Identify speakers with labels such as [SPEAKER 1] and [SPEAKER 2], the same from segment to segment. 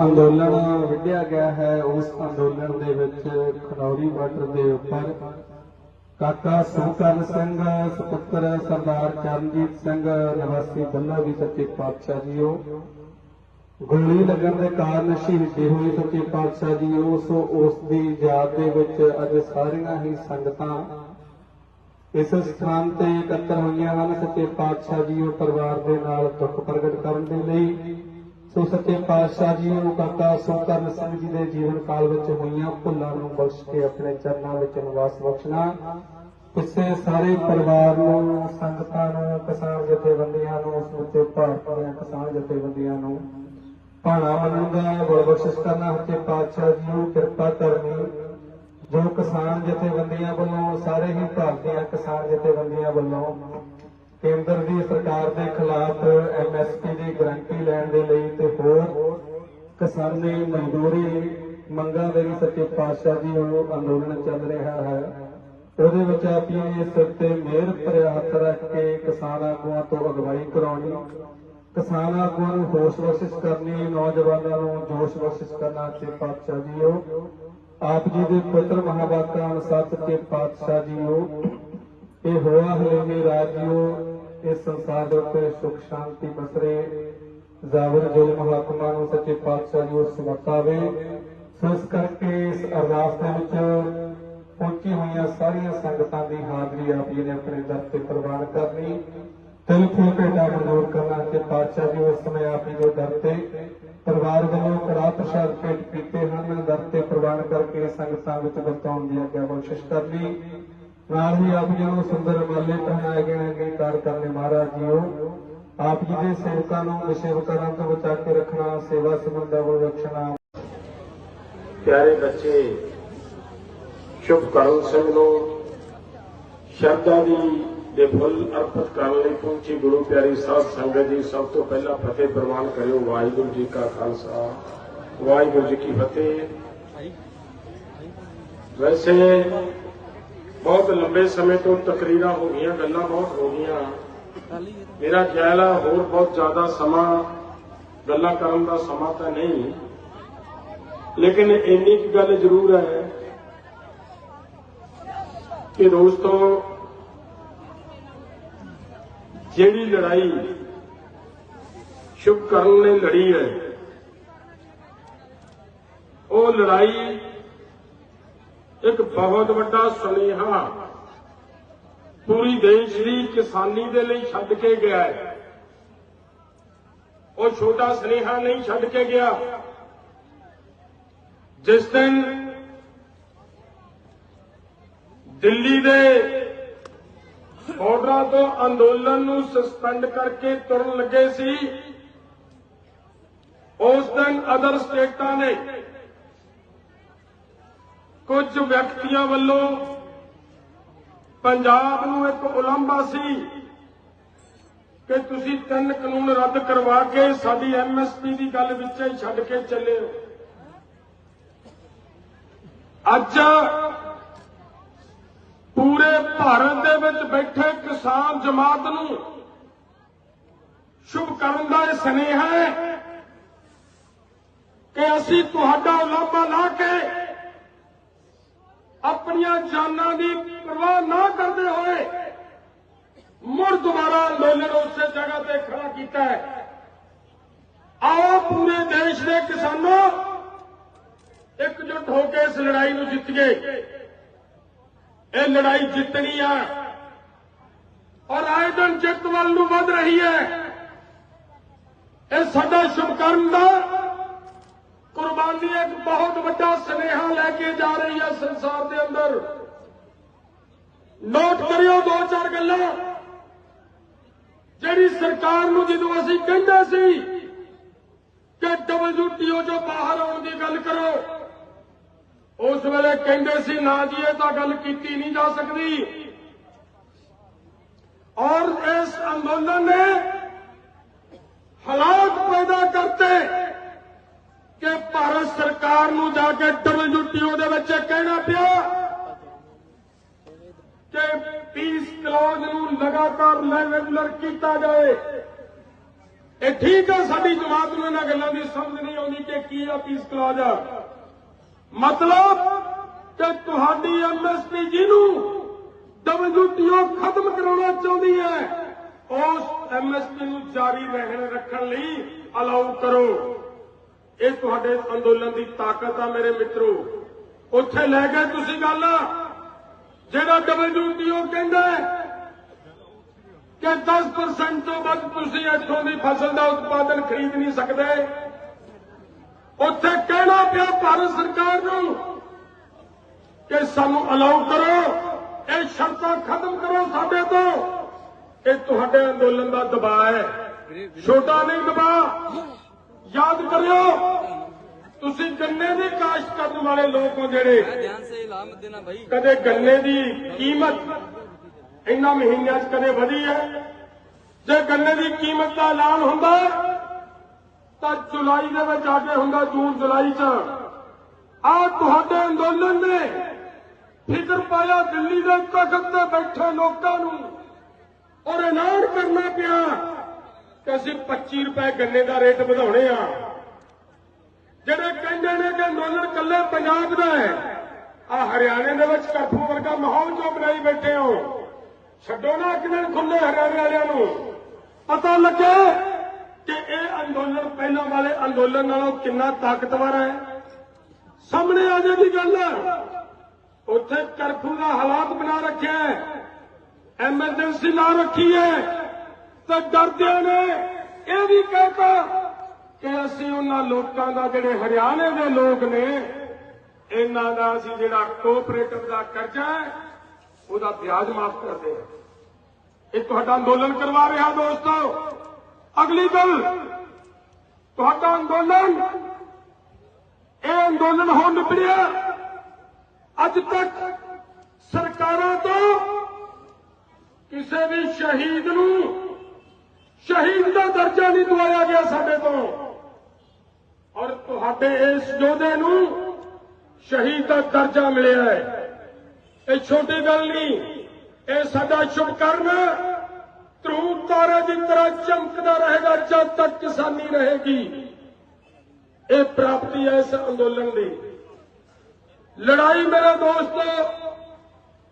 [SPEAKER 1] ਅੰਦੋਲਨ ਵਿੱਢਿਆ ਗਿਆ ਹੈ, ਉਸ ਅੰਦੋਲਨ ਦੇ ਵਿੱਚ ਖਨੌਰੀ ਬਾਰਡਰ ਦੇ ਉੱਪਰ ਕਾਕਾ ਸੁਖਕਰਨ ਸਿੰਘ, ਸੁਪੁੱਤਰ ਸਰਦਾਰ ਚਰਨਜੀਤ ਸਿੰਘ, ਨਿਵਾਸੀ ਬੱਲਾ ਵੀ ਸੱਚੇ ਪਾਤਸ਼ਾਹ ਜੀਓ। ਗੋਲੀ ਲੱਗਣ ਦੇ ਕਾਰਨ ਸ਼ਹੀਦੀ ਹੋਈ ਸੱਚੇ ਪਾਤਸ਼ਾਹ ਜੀ ਉਸ ਉਸ ਦੀ ਯਾਦ ਦੇ ਵਿੱਚ ਅੱਜ ਸਾਰੀਆਂ ਹੀ ਸੰਗਤਾਂ ਇਸ ਸਥਾਨ ਤੇ ਇਕੱਤਰ ਹੋਈਆਂ ਹਨ। ਸੱਚੇ ਪਾਤਸ਼ਾਹ ਜੀ ਉਹ ਪਰਿਵਾਰ ਦੇ ਨਾਲ ਦੁੱਖ ਪ੍ਰਗਟ ਕਰਨ ਦੇ ਲਈ ਸੋ ਸੱਚੇ ਪਾਤਸ਼ਾਹ ਜੀ ਨੂੰ ਕਾਕਾ ਸੁਖਕਰਨ ਸਿੰਘ ਜੀ ਦੇ ਜੀਵਨ ਕਾਲ ਵਿੱਚ ਹੋਈਆਂ ਭੁੱਲਾਂ ਨੂੰ ਬਖਸ਼ ਕੇ ਆਪਣੇ ਚਰਨਾਂ ਵਿੱਚ ਨਿਵਾਸ ਬਖਸ਼ਣਾ। ਕਿਸੇ ਸਾਰੇ ਪਰਿਵਾਰ ਨੂੰ, ਸੰਗਤਾਂ ਨੂੰ, ਕਿਸਾਨ ਜਥੇਬੰਦੀਆਂ ਨੂੰ ਸਮੁੱਚੇ ਭਾਰਤ ਦੀਆਂ ਕਿਸਾਨ ਜਥੇਬੰਦੀਆਂ ਨੂੰ ਭਾਣਾ ਮੰਨੂਗਾ ਦਾ ਬਲ ਬਖਸ਼ਿਸ਼ ਕਰਨਾ ਸੱਚੇ ਪਾਤਸ਼ਾਹ ਜੀ ਨੂੰ ਕਿਰਪਾ ਕਰਨੀ। ਜੋ ਕਿਸਾਨ ਜਥੇਬੰਦੀਆਂ ਵੱਲੋਂ, ਸਾਰੇ ਹੀ ਭਾਰਤ ਦੀਆਂ ਕਿਸਾਨ ਜਥੇਬੰਦੀਆਂ ਵੱਲੋਂ ਕੇਂਦਰ ਦੀ ਸਰਕਾਰ ਦੇ ਖਿਲਾਫ ਐਮਐਸਪੀ ਦੀ ਗਰੰਟੀ ਲੈਣ ਦੇ ਲਈ ਤੇ ਹੋਰ ਕਿਸਾਨੀ ਮਜ਼ਦੂਰੀ ਮੰਗਾਂ ਦੇ ਵੀ ਸੱਚੇ ਪਾਤਸ਼ਾਹ ਜੀ ਉਹ ਅੰਦੋਲਨ ਚੱਲ ਰਿਹਾ ਹੈ। ਉਹਦੇ ਵਿੱਚ ਆਪਣੀ ਸਿਰ ਤੇ ਮਿਹਰ ਭਰਿਆ ਹੱਥ ਰੱਖ ਕੇ ਕਿਸਾਨ ਆਗੂਆਂ ਤੋਂ ਅਗਵਾਈ ਕਰਾਉਣੀ, ਕਿਸਾਨ ਆਗੂਆਂ ਨੂੰ ਹੋਸ਼ ਬਖਸ਼ਿਸ਼ ਕਰਨੀ, ਨੌਜਵਾਨਾਂ ਨੂੰ ਜੋਸ਼ ਬਖਸ਼ਿਸ਼ ਕਰਨਾ ਤੇ ਪਾਤਸ਼ਾਹ ਜੀ ਜੀਓ ਆਪ ਜੀ ਦੇ ਪੁੱਤਰ ਮਹਾਵਾਕਾਂ ਅਨੁਸਾਰ ਸੱਚੇ ਪਾਤਸ਼ਾਹ ਜੀ ਜੀਓ ਇਹ ਹੋਇਆ ਹਲੇਮੀ ਰਾਜਿਓ ਇਸ ਸੰਸਾਰ ਦੇ ਉੱਤੇ ਸੁਖ, ਸ਼ਾਂਤੀ, ਬਸਰੇ ਜ਼ਾਬਰ ਜ਼ੁਲਮ ਹਾਕਮਾਂ ਨੂੰ ਸੱਚੇ ਪਾਤਸ਼ਾਹ ਜੀ ਉਸ ਵਰਤਾਵੇ ਸੋ ਕਰਕੇ ਇਸ ਅਰਦਾਸ ਦੇ ਵਿੱਚ ਪਹੁੰਚੀ ਹੋਈਆਂ ਸਾਰੀਆਂ ਸੰਗਤਾਂ ਦੀ ਹਾਜ਼ਰੀ ਆਪ ਜੀ ਨੇ ਆਪਣੇ ਦਰ ਤੇ ਪ੍ਰਵਾਨ ਕਰਨੀ। ਤਿਲ ਫੁੱਲ ਭੇਟਾ ਮਨਜ਼ੂਰ ਕਰਨਾ ਕਿ ਪਾਤਸ਼ਾਹ ਜੀ ਉਸ ਸਮੇਂ ਆਪ ਜੀ ਦੇ ਦਰ ਤੇ ਪਰਿਵਾਰ ਵੱਲੋਂ ਕੜਾ ਪ੍ਰਸ਼ਾਦ ਭੇਟ ਕੀਤੇ ਹਨ। ਦਰ ਤੇ ਪ੍ਰਵਾਨ ਕਰਕੇ ਸੰਗਤਾਂ ਵਿੱਚ ਵਰਤਾਉਣ ਦੀ ਆਗਿਆ ਕੋਸ਼ਿਸ਼ ਕਰਨੀ। ਨਾਲ ਹੀ ਆਪ ਜੀ ਨੂੰ ਸੁੰਦਰ ਮਾਲੇ ਪਹਿਨਾਏ ਗਏ ਨੇ ਅੰਗੀਕਾਰ ਕਰਨੇ ਮਹਾਰਾਜ ਜੀਓ। ਆਪ ਜੀ ਦੇ ਸੇਵਕਾਂ ਨੂੰ ਬੇਸੇਵਕਾਂ ਤੋਂ ਬਚਾ ਕੇ ਰੱਖਣਾ, ਸੇਵਾ ਸੰਬੰਧਾਂ ਵੱਲ ਬਖਸ਼ਣਾ।
[SPEAKER 2] ਪਿਆਰੇ ਬੱਚੇ ਸ਼ੁਭਕਰਨ ਸਿੰਘ ਨੂੰ ਸ਼ਰਧਾ ਦੀ ਦੇ ਫੁੱਲ ਅਰਪਿਤ ਕਰਨ ਲਈ ਪਹੁੰਚੀ ਗੁਰੂ ਪਿਆਰੀ ਸਾਧ ਸੰਗਤ ਜੀ, ਸਭ ਤੋਂ ਪਹਿਲਾਂ ਫਤਿਹ ਪ੍ਰਵਾਨ ਕਰਿਓ, ਵਾਹਿਗੁਰੂ ਜੀ ਕਾ ਖਾਲਸਾ। ਵਾਹਿਗੁਰੂ ਜੀ ਕੀ ਫਤਿਹ। ਵੈਸੇ ਬਹੁਤ ਲੰਬੇ ਸਮੇਂ ਤੋਂ ਤਕਰੀਰਾਂ ਹੋ ਗਈਆਂ, ਗੱਲਾਂ ਬਹੁਤ ਹੋ ਗਈਆਂ। ਮੇਰਾ ਖਿਆਲ ਆ, ਹੋਰ ਬਹੁਤ ਜ਼ਿਆਦਾ ਸਮਾਂ, ਗੱਲਾਂ ਕਰਨ ਦਾ ਸਮਾਂ ਤਾਂ ਨਹੀਂ। ਲੇਕਿਨ ਇੰਨੀ ਕੁ ਗੱਲ ਜ਼ਰੂਰ ਹੈ ਕਿ ਦੋਸਤੋ ਜਿਹੜੀ ਲੜਾਈ ਸ਼ੁਭ ਕਰਨ ਨੇ ਲੜੀ ਹੈ, ਉਹ ਲੜਾਈ ਇੱਕ ਬਹੁਤ ਵੱਡਾ ਸੁਨੇਹਾ ਪੂਰੀ ਦੇਸ਼ ਦੀ ਕਿਸਾਨੀ ਦੇ ਲਈ ਛੱਡ ਕੇ ਗਿਆ ਹੈ। ਉਹ ਛੋਟਾ ਸੁਨੇਹਾ ਨਹੀਂ ਛੱਡ ਕੇ ਗਿਆ। ਜਿਸ ਦਿਨ ਦਿੱਲੀ ਦੇ ਬਾਰਡਰਾਂ ਤੋਂ ਅੰਦੋਲਨ ਨੂੰ ਸਸਪੈਂਡ ਕਰਕੇ ਤੁਰਨ ਲੱਗੇ ਸੀ, ਉਸ ਦਿਨ ਅਦਰ ਸਟੇਟਾਂ ਨੇ ਕੁਝ ਵਿਅਕਤੀਆਂ ਵੱਲੋਂ ਪੰਜਾਬ ਨੂੰ ਇੱਕ ਉਲੰਭਾ ਸੀ ਕਿ ਤੁਸੀਂ ਤਿੰਨ ਕਾਨੂੰਨ ਰੱਦ ਕਰਵਾ ਕੇ ਸਾਡੀ ਐਮਐਸਪੀ ਦੀ ਗੱਲ ਵਿੱਚ ਹੀ ਛੱਡ ਕੇ ਚੱਲੇ ਹੋ। ਅੱਜ ਪੂਰੇ ਭਾਰਤ ਦੇ ਵਿੱਚ ਬੈਠੇ ਕਿਸਾਨ ਜਮਾਤ ਨੂੰ ਸ਼ੁਭ ਕਰਨ ਦਾ ਇਹ ਸੁਨੇਹਾ ਹੈ ਕਿ ਅਸੀਂ ਤੁਹਾਡਾ ਉਲਾਮਾ ਲਾ ਕੇ ਆਪਣੀਆਂ ਜਾਨਾਂ ਦੀ ਪਰਵਾਹ ਨਾ ਕਰਦੇ ਹੋਏ ਮੁੜ ਦੁਬਾਰਾ ਅੰਦੋਲਨ ਉਸੇ ਜਗ੍ਹਾ ਤੇ ਖੜਾ ਕੀਤਾ ਹੈ। ਆਓ ਪੂਰੇ ਦੇਸ਼ ਦੇ ਕਿਸਾਨੋ ਇਕਜੁੱਟ ਹੋ ਕੇ ਇਸ ਲੜਾਈ ਨੂੰ ਜਿੱਤੀਏ ਇਹ ਲੜਾਈ ਜਿੱਤਣੀ ਆ ਔਰ ਆਏ ਦਿਨ ਜਿੱਤ ਵੱਲ ਨੂੰ ਵਧ ਰਹੀ ਹੈ। ਇਹ ਸਾਡਾ ਸ਼ੁਭਕਰਨ ਦਾ ਕੁਰਬਾਨੀ ਇੱਕ ਬਹੁਤ ਵੱਡਾ ਸੁਨੇਹਾ ਲੈ ਕੇ ਜਾ ਰਹੀ ਹੈ ਸੰਸਾਰ ਦੇ ਅੰਦਰ। ਨੋਟ ਕਰਿਓ ਦੋ ਚਾਰ ਗੱਲਾਂ। ਜਿਹੜੀ ਸਰਕਾਰ ਨੂੰ ਜਦੋਂ ਅਸੀਂ ਕਹਿੰਦੇ ਸੀ ਕਿ ਡਬਲਯੂਟੀਓ ਚੋਂ ਬਾਹਰ ਆਉਣ ਦੀ ਗੱਲ ਕਰੋ, ਉਸ ਵੇਲੇ ਕਹਿੰਦੇ ਸੀ, ਨਾ ਜੀ, ਇਹ ਤਾਂ ਗੱਲ ਕੀਤੀ ਨਹੀਂ ਜਾ ਸਕਦੀ। ਔਰ ਇਸ ਅੰਦੋਲਨ ਨੇ ਹਾਲਾਤ ਪੈਦਾ ਕਰਤੇ। ਕਿ ਭਾਰਤ ਸਰਕਾਰ ਨੂੰ ਜਾ ਕੇ ਡਬਲਯੂਟੀਓ ਦੇ ਵਿੱਚ ਕਹਿਣਾ ਪਿਆ ਕਿ ਪੀਸ ਕਲੌਜ ਨੂੰ ਲਗਾਤਾਰ ਰੈਗੂਲਰ ਕੀਤਾ ਜਾਏ। ਇਹ ਠੀਕ ਹੈ, ਸਾਡੀ ਜਮਾਤ ਨੂੰ ਇਹਨਾਂ ਗੱਲਾਂ ਦੀ ਸਮਝ ਨਹੀਂ ਆਉਂਦੀ ਕਿ ਕੀ ਆ ਪੀਸ ਕਲਾਜ ਆ ਮਤਲਬ ਕਿ ਤੁਹਾਡੀ ਐਮਐਸਪੀ ਜਿਹਨੂੰ ਡਬਲਯੂਟੀਓ ਖਤਮ ਕਰਾਉਣਾ ਚਾਹੁੰਦੀ ਹੈ, ਉਸ ਐਮਐਸਪੀ ਨੂੰ ਜਾਰੀ ਰਹਿਣ ਰੱਖਣ ਲਈ ਅਲਾਉ ਕਰੋ। ਇਹ ਤੁਹਾਡੇ ਅੰਦੋਲਨ ਦੀ ਤਾਕਤ ਆ ਮੇਰੇ ਮਿੱਤਰੋ। ਉੱਥੇ ਲੈ ਗਏ ਤੁਸੀਂ ਗੱਲ। ਜਿਹੜਾ ਡਬਲਯੂਟੀਓ ਕਹਿੰਦਾ ਹੈ ਕਿ 10% ਤੋਂ ਵੱਧ ਤੁਸੀਂ ਇੱਥੋਂ ਦੀ ਫਸਲ ਦਾ ਉਤਪਾਦਨ ਖਰੀਦ ਨਹੀਂ ਸਕਦੇ। ਉੱਥੇ ਕਹਿਣਾ ਪਿਆ ਭਾਰਤ ਸਰਕਾਰ ਨੂੰ ਕਿ ਸਾਨੂੰ ਅਲਾਉ ਕਰੋ, ਇਹ ਸ਼ਰਤਾਂ ਖਤਮ ਕਰੋ ਸਾਡੇ ਤੋਂ। ਇਹ ਤੁਹਾਡੇ ਅੰਦੋਲਨ ਦਾ ਦਬਾਅ ਹੈ। ਛੋਟਾ ਨਹੀਂ ਦਬਾਅ। ਯਾਦ ਕਰਿਓ ਤੁਸੀਂ ਗੰਨੇ ਦੀ ਕਾਸ਼ਤ ਕਰਨ ਵਾਲੇ ਲੋਕ ਹੋ ਜਿਹੜੇ। ਕਦੇ ਗੰਨੇ ਦੀ ਕੀਮਤ ਇੰਨਾ ਮਹੀਨਿਆਂ 'ਚ ਕਦੇ ਵਧੀ ਹੈ? ਜੇ ਗੰਨੇ ਦੀ ਕੀਮਤ ਦਾ ਐਲਾਨ ਹੁੰਦਾ ਤਾਂ ਜੁਲਾਈ ਦੇ ਵਿੱਚ ਆ ਹੁੰਦਾ ਜੂਨ ਜੁਲਾਈ 'ਚ। ਆ ਤੁਹਾਡੇ ਅੰਦੋਲਨ ਨੇ ਫਿਕਰ ਪਾਇਆ ਦਿੱਲੀ ਦੇ ਤਖਤ ਤੇ ਬੈਠੇ ਲੋਕਾਂ ਨੂੰ ਔਰ ਐਲਾਨ ਕਰਨਾ ਪਿਆ। ਕਿ ਅਸੀਂ 25 ਰੁਪਏ ਗੰਨੇ ਦਾ ਰੇਟ ਵਧਾਉਣੇ ਆ। ਜਿਹੜੇ ਕਹਿੰਦੇ ਨੇ ਕਿ ਅੰਦੋਲਨ ਕੱਲੇ ਪੰਜਾਬ ਦਾ ਹੈ, ਆ ਹਰਿਆਣੇ ਦੇ ਵਿੱਚ ਕਰਫਿਊ ਵਰਗਾ ਮਾਹੌਲ ਜੋ ਬਣਾਈ ਬੈਠੇ ਹੋ, ਛੱਡੋ ਨਾ ਇੱਕ ਦਿਨ ਖੁੱਲੇ ਹਰਿਆਣੇ ਵਾਲਿਆਂ ਨੂੰ। ਪਤਾ ਲੱਗੇ ਕਿ ਇਹ ਅੰਦੋਲਨ ਪਹਿਲਾਂ ਵਾਲੇ ਅੰਦੋਲਨ ਨਾਲੋਂ ਕਿੰਨਾ ਤਾਕਤਵਰ ਹੈ। ਸਾਹਮਣੇ ਆ ਜਾਏਗੀ ਗੱਲ। ਉੱਥੇ ਕਰਫਿਊ ਦਾ ਹਾਲਾਤ ਬਣਾ ਰੱਖਿਆ ਐਮਰਜੈਂਸੀ ਲਾ ਰੱਖੀ ਹੈ। ਤਾਂ ਡਰਦਿਆਂ ਨੇ। ਇਹ ਵੀ ਕਹਿਤਾ ਕਿ ਅਸੀਂ ਉਹਨਾਂ ਲੋਕਾਂ ਦਾ ਜਿਹੜੇ ਹਰਿਆਣੇ ਦੇ ਲੋਕ ਨੇ, ਇਹਨਾਂ ਦਾ ਅਸੀਂ ਜਿਹੜਾ ਕੋਆਪਰੇਟਿਵ ਦਾ ਕਰਜ਼ਾ ਹੈ, ਉਹਦਾ ਵਿਆਜ ਮਾਫ ਕਰਦੇ ਹਾਂ ਇਹ ਤੁਹਾਡਾ ਅੰਦੋਲਨ ਕਰਵਾ ਰਿਹਾ ਦੋਸਤੋ। ਅਗਲੀ ਗੱਲ, ਤੁਹਾਡਾ ਅੰਦੋਲਨ। ਇਹ ਅੰਦੋਲਨ ਹੋ ਨਿਪੜਿਆ। ਅੱਜ ਤੱਕ ਸਰਕਾਰਾਂ ਤੋਂ ਕਿਸੇ ਵੀ ਸ਼ਹੀਦ ਨੂੰ ਸ਼ਹੀਦ ਦਾ ਦਰਜਾ ਨਹੀਂ ਦਵਾਇਆ ਗਿਆ ਸਾਡੇ ਤੋਂ। ਔਰ ਤੁਹਾਡੇ ਇਸ ਯੋਧੇ ਨੂੰ ਸ਼ਹੀਦ ਦਾ ਦਰਜਾ ਮਿਲਿਆ ਹੈ। ਇਹ ਛੋਟੀ ਗੱਲ ਨਹੀਂ, ਇਹ ਸਾਡਾ ਸ਼ੁਭ ਸ਼ੁਭਕਰਨ ਧਰੂ ਤਾਰੇ ਦੀ ਤਰ੍ਹਾਂ ਚਮਕਦਾ ਰਹੇਗਾ, ਜਦ ਤੱਕ ਕਿਸਾਨੀ ਰਹੇਗੀ। ਇਹ ਪ੍ਰਾਪਤੀ ਹੈ ਇਸ ਅੰਦੋਲਨ ਦੀ। ਲੜਾਈ ਮੇਰੇ ਦੋਸਤੋ,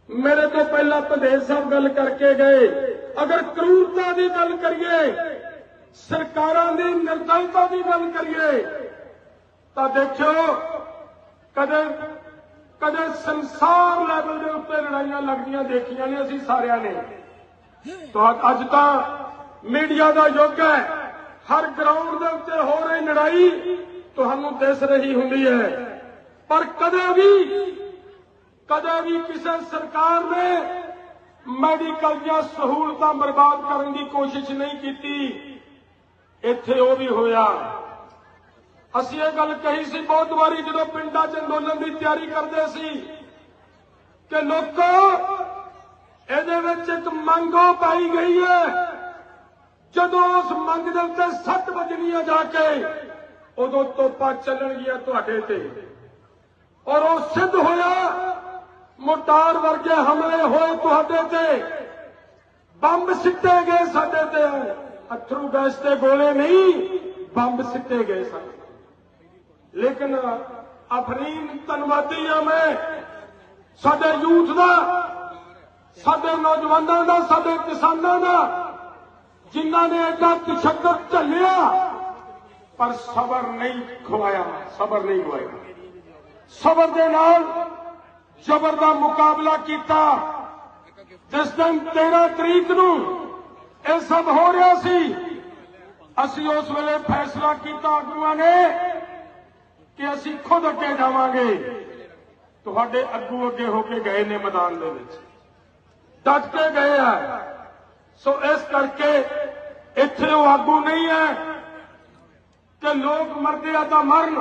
[SPEAKER 2] ਮੇਰੇ ਤੋਂ ਪਹਿਲਾਂ ਪੰਦੇਜ ਸਾਹਿਬ ਗੱਲ ਕਰਕੇ ਗਏ। ਅਗਰ ਕਰੂਰਤਾ ਦੀ ਗੱਲ ਕਰੀਏ, ਸਰਕਾਰਾਂ ਦੀ ਨਿਰਦਲਤਾ ਦੀ ਗੱਲ ਕਰੀਏ, ਤਾਂ ਦੇਖਿਓ, ਕਦੇ ਕਦੇ ਸੰਸਾਰ ਲੈਵਲ ਦੇ ਉੱਤੇ ਲੜਾਈਆਂ ਲੱਗਦੀਆਂ ਦੇਖੀਆਂ ਨੇ ਅਸੀਂ ਸਾਰਿਆਂ ਨੇ। ਤਾਂ ਅੱਜ ਤਾਂ ਮੀਡੀਆ ਦਾ ਯੁੱਗ ਹੈ, ਹਰ ਗਰਾਊਂਡ ਦੇ ਉੱਤੇ ਹੋ ਰਹੀ ਲੜਾਈ ਤੁਹਾਨੂੰ ਦਿਸ ਰਹੀ ਹੁੰਦੀ ਹੈ। ਪਰ ਕਦੇ ਵੀ ਕਦੇ ਵੀ ਕਿਸੇ ਸਰਕਾਰ ਨੇ ਮੈਡੀਕਲ ਦੀਆਂ ਸਹੂਲਤਾਂ ਬਰਬਾਦ ਕਰਨ ਦੀ ਕੋਸ਼ਿਸ਼ ਨਹੀਂ ਕੀਤੀ। ਇੱਥੇ ਉਹ ਵੀ ਹੋਇਆ। ਅਸੀਂ ਇਹ ਗੱਲ ਕਹੀ ਸੀ ਬਹੁਤ ਵਾਰੀ ਜਦੋਂ ਪਿੰਡਾਂ 'ਚ ਅੰਦੋਲਨ ਦੀ ਤਿਆਰੀ ਕਰਦੇ ਸੀ ਕਿ ਲੋਕੋ, ਇਹਦੇ ਵਿੱਚ ਇੱਕ ਮੰਗੋ ਪਾਈ ਗਈ ਹੈ। ਜਦੋਂ ਉਸ ਮੰਗ ਦੇ ਉੱਤੇ ਸੱਤ ਵਜਣੀਆਂ ਜਾ ਕੇ, ਉਦੋਂ ਤੋਪਾਂ ਚੱਲਣਗੀਆਂ ਤੁਹਾਡੇ ਤੇ। ਔਰ ਉਹ ਸਿੱਧ ਹੋਇਆ। ਮੋਟਾਰ ਵਰਗੇ ਹਮਲੇ ਹੋਏ ਤੁਹਾਡੇ ਤੇ। ਬੰਬ ਸਿੱਟੇ ਗਏ ਸਾਡੇ ਤੇ। ਅਥਰੂ ਗੈਸ ਤੇ ਗੋਲੇ ਨਹੀਂ, ਬੰਬ ਸਿੱਟੇ ਗਏ ਸਾਡੇ ਲੇਕਿਨ ਅਫਰੀਨ ਧੰਨਵਾਦੀ ਆ ਮੈਂ। ਸਾਡੇ ਯੂਥ ਦਾ, ਸਾਡੇ ਨੌਜਵਾਨਾਂ ਦਾ, ਸਾਡੇ ਕਿਸਾਨਾਂ ਦਾ, ਜਿਨ੍ਹਾਂ ਨੇ ਐਡਾ ਤਸ਼ੱਕਰ ਝੱਲਿਆ, ਪਰ ਸਬਰ ਨਹੀਂ ਖਵਾਇਆ, ਸਬਰ ਨਹੀਂ ਖਵਾਇਆ। ਸਬਰ ਦੇ ਨਾਲ ਜ਼ਬਰ ਦਾ ਮੁਕਾਬਲਾ ਕੀਤਾ। ਜਿਸ ਦਿਨ 13 ਤਰੀਕ ਨੂੰ ਇਹ ਸਭ ਹੋ ਰਿਹਾ ਸੀ, ਅਸੀਂ ਉਸ ਵੇਲੇ ਫੈਸਲਾ ਕੀਤਾ ਆਗੂਆਂ ਨੇ ਕਿ ਅਸੀਂ ਖੁਦ ਅੱਗੇ ਜਾਵਾਂਗੇ। ਤੁਹਾਡੇ ਅੱਗੂ ਅੱਗੇ ਹੋ ਕੇ ਗਏ ਨੇ ਮੈਦਾਨ ਦੇ ਵਿੱਚ। ਡਟ ਕੇ ਗਏ ਆ। ਸੋ ਇਸ ਕਰਕੇ ਇੱਥੇ ਉਹ ਆਗੂ ਨਹੀਂ ਹੈ ਕਿ ਲੋਕ ਮਰਦੇ ਆ ਤਾਂ ਮਰਨ।